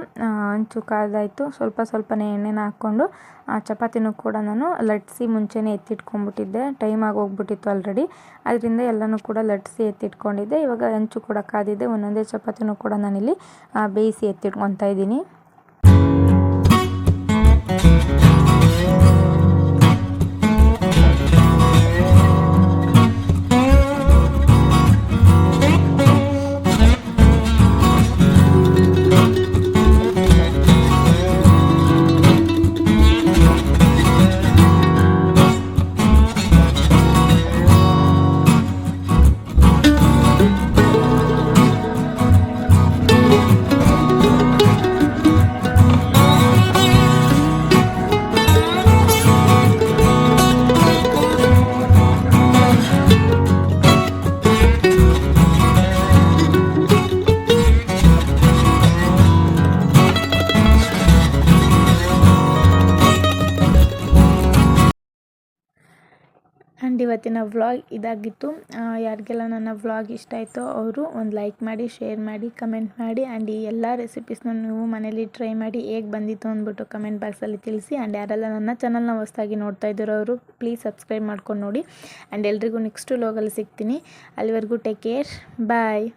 A: ಹಂಚು ಕಾದಾಯಿತು. ಸ್ವಲ್ಪ ಸ್ವಲ್ಪನೇ ಎಣ್ಣೆನ ಹಾಕ್ಕೊಂಡು ಚಪಾತಿನೂ ಕೂಡ ನಾನು ಲಟ್ಸಿ ಮುಂಚೆನೇ ಎತ್ತಿಟ್ಕೊಂಡ್ಬಿಟ್ಟಿದ್ದೆ. Time ಆಗೋಗ್ಬಿಟ್ಟಿತ್ತು already. ಅದರಿಂದ ಎಲ್ಲನೂ ಕೂಡ ಲಟ್ಸಿ ಎತ್ತಿಟ್ಕೊಂಡಿದ್ದೆ. ಇವಾಗ ಹಂಚು ಕೂಡ ಕಾದಿದೆ. ಒಂದೊಂದೇ ಚಪಾತಿನೂ ಕೂಡ ನಾನಿಲ್ಲಿ ಬೇಯಿಸಿ ಎತ್ತಿಟ್ಕೊತಾ ಇದ್ದೀನಿ. ಆ್ಯಂಡ್ ಇವತ್ತಿನ ವ್ಲಾಗ್ ಇದಾಗಿತ್ತು. ಯಾರಿಗೆಲ್ಲ ನನ್ನ ವ್ಲಾಗ್ ಇಷ್ಟ ಆಯಿತೋ ಅವರು ಒಂದು ಲೈಕ್ ಮಾಡಿ, ಶೇರ್ ಮಾಡಿ, ಕಮೆಂಟ್ ಮಾಡಿ. ಆ್ಯಂಡ್ ಈ ಎಲ್ಲ ರೆಸಿಪೀಸ್ನ ನೀವು ಮನೇಲಿ ಟ್ರೈ ಮಾಡಿ ಹೇಗೆ ಬಂದಿತ್ತು ಅಂದ್ಬಿಟ್ಟು ಕಮೆಂಟ್ ಬಾಕ್ಸಲ್ಲಿ ತಿಳಿಸಿ. ಆ್ಯಂಡ್ ಯಾರೆಲ್ಲ ನನ್ನ ಚಾನಲ್ನ ಹೊಸದಾಗಿ ನೋಡ್ತಾ ಇದ್ದೀರೋ ಅವರು ಪ್ಲೀಸ್ ಸಬ್ಸ್ಕ್ರೈಬ್ ಮಾಡ್ಕೊಂಡು ನೋಡಿ. ಆ್ಯಂಡ್ ಎಲ್ರಿಗೂ ನೆಕ್ಸ್ಟ್ ಲೋಗಲ್ಲಿ ಸಿಗ್ತೀನಿ. ಅಲ್ಲಿವರೆಗೂ ಟೇಕ್ ಕೇರ್ ಬಾಯ್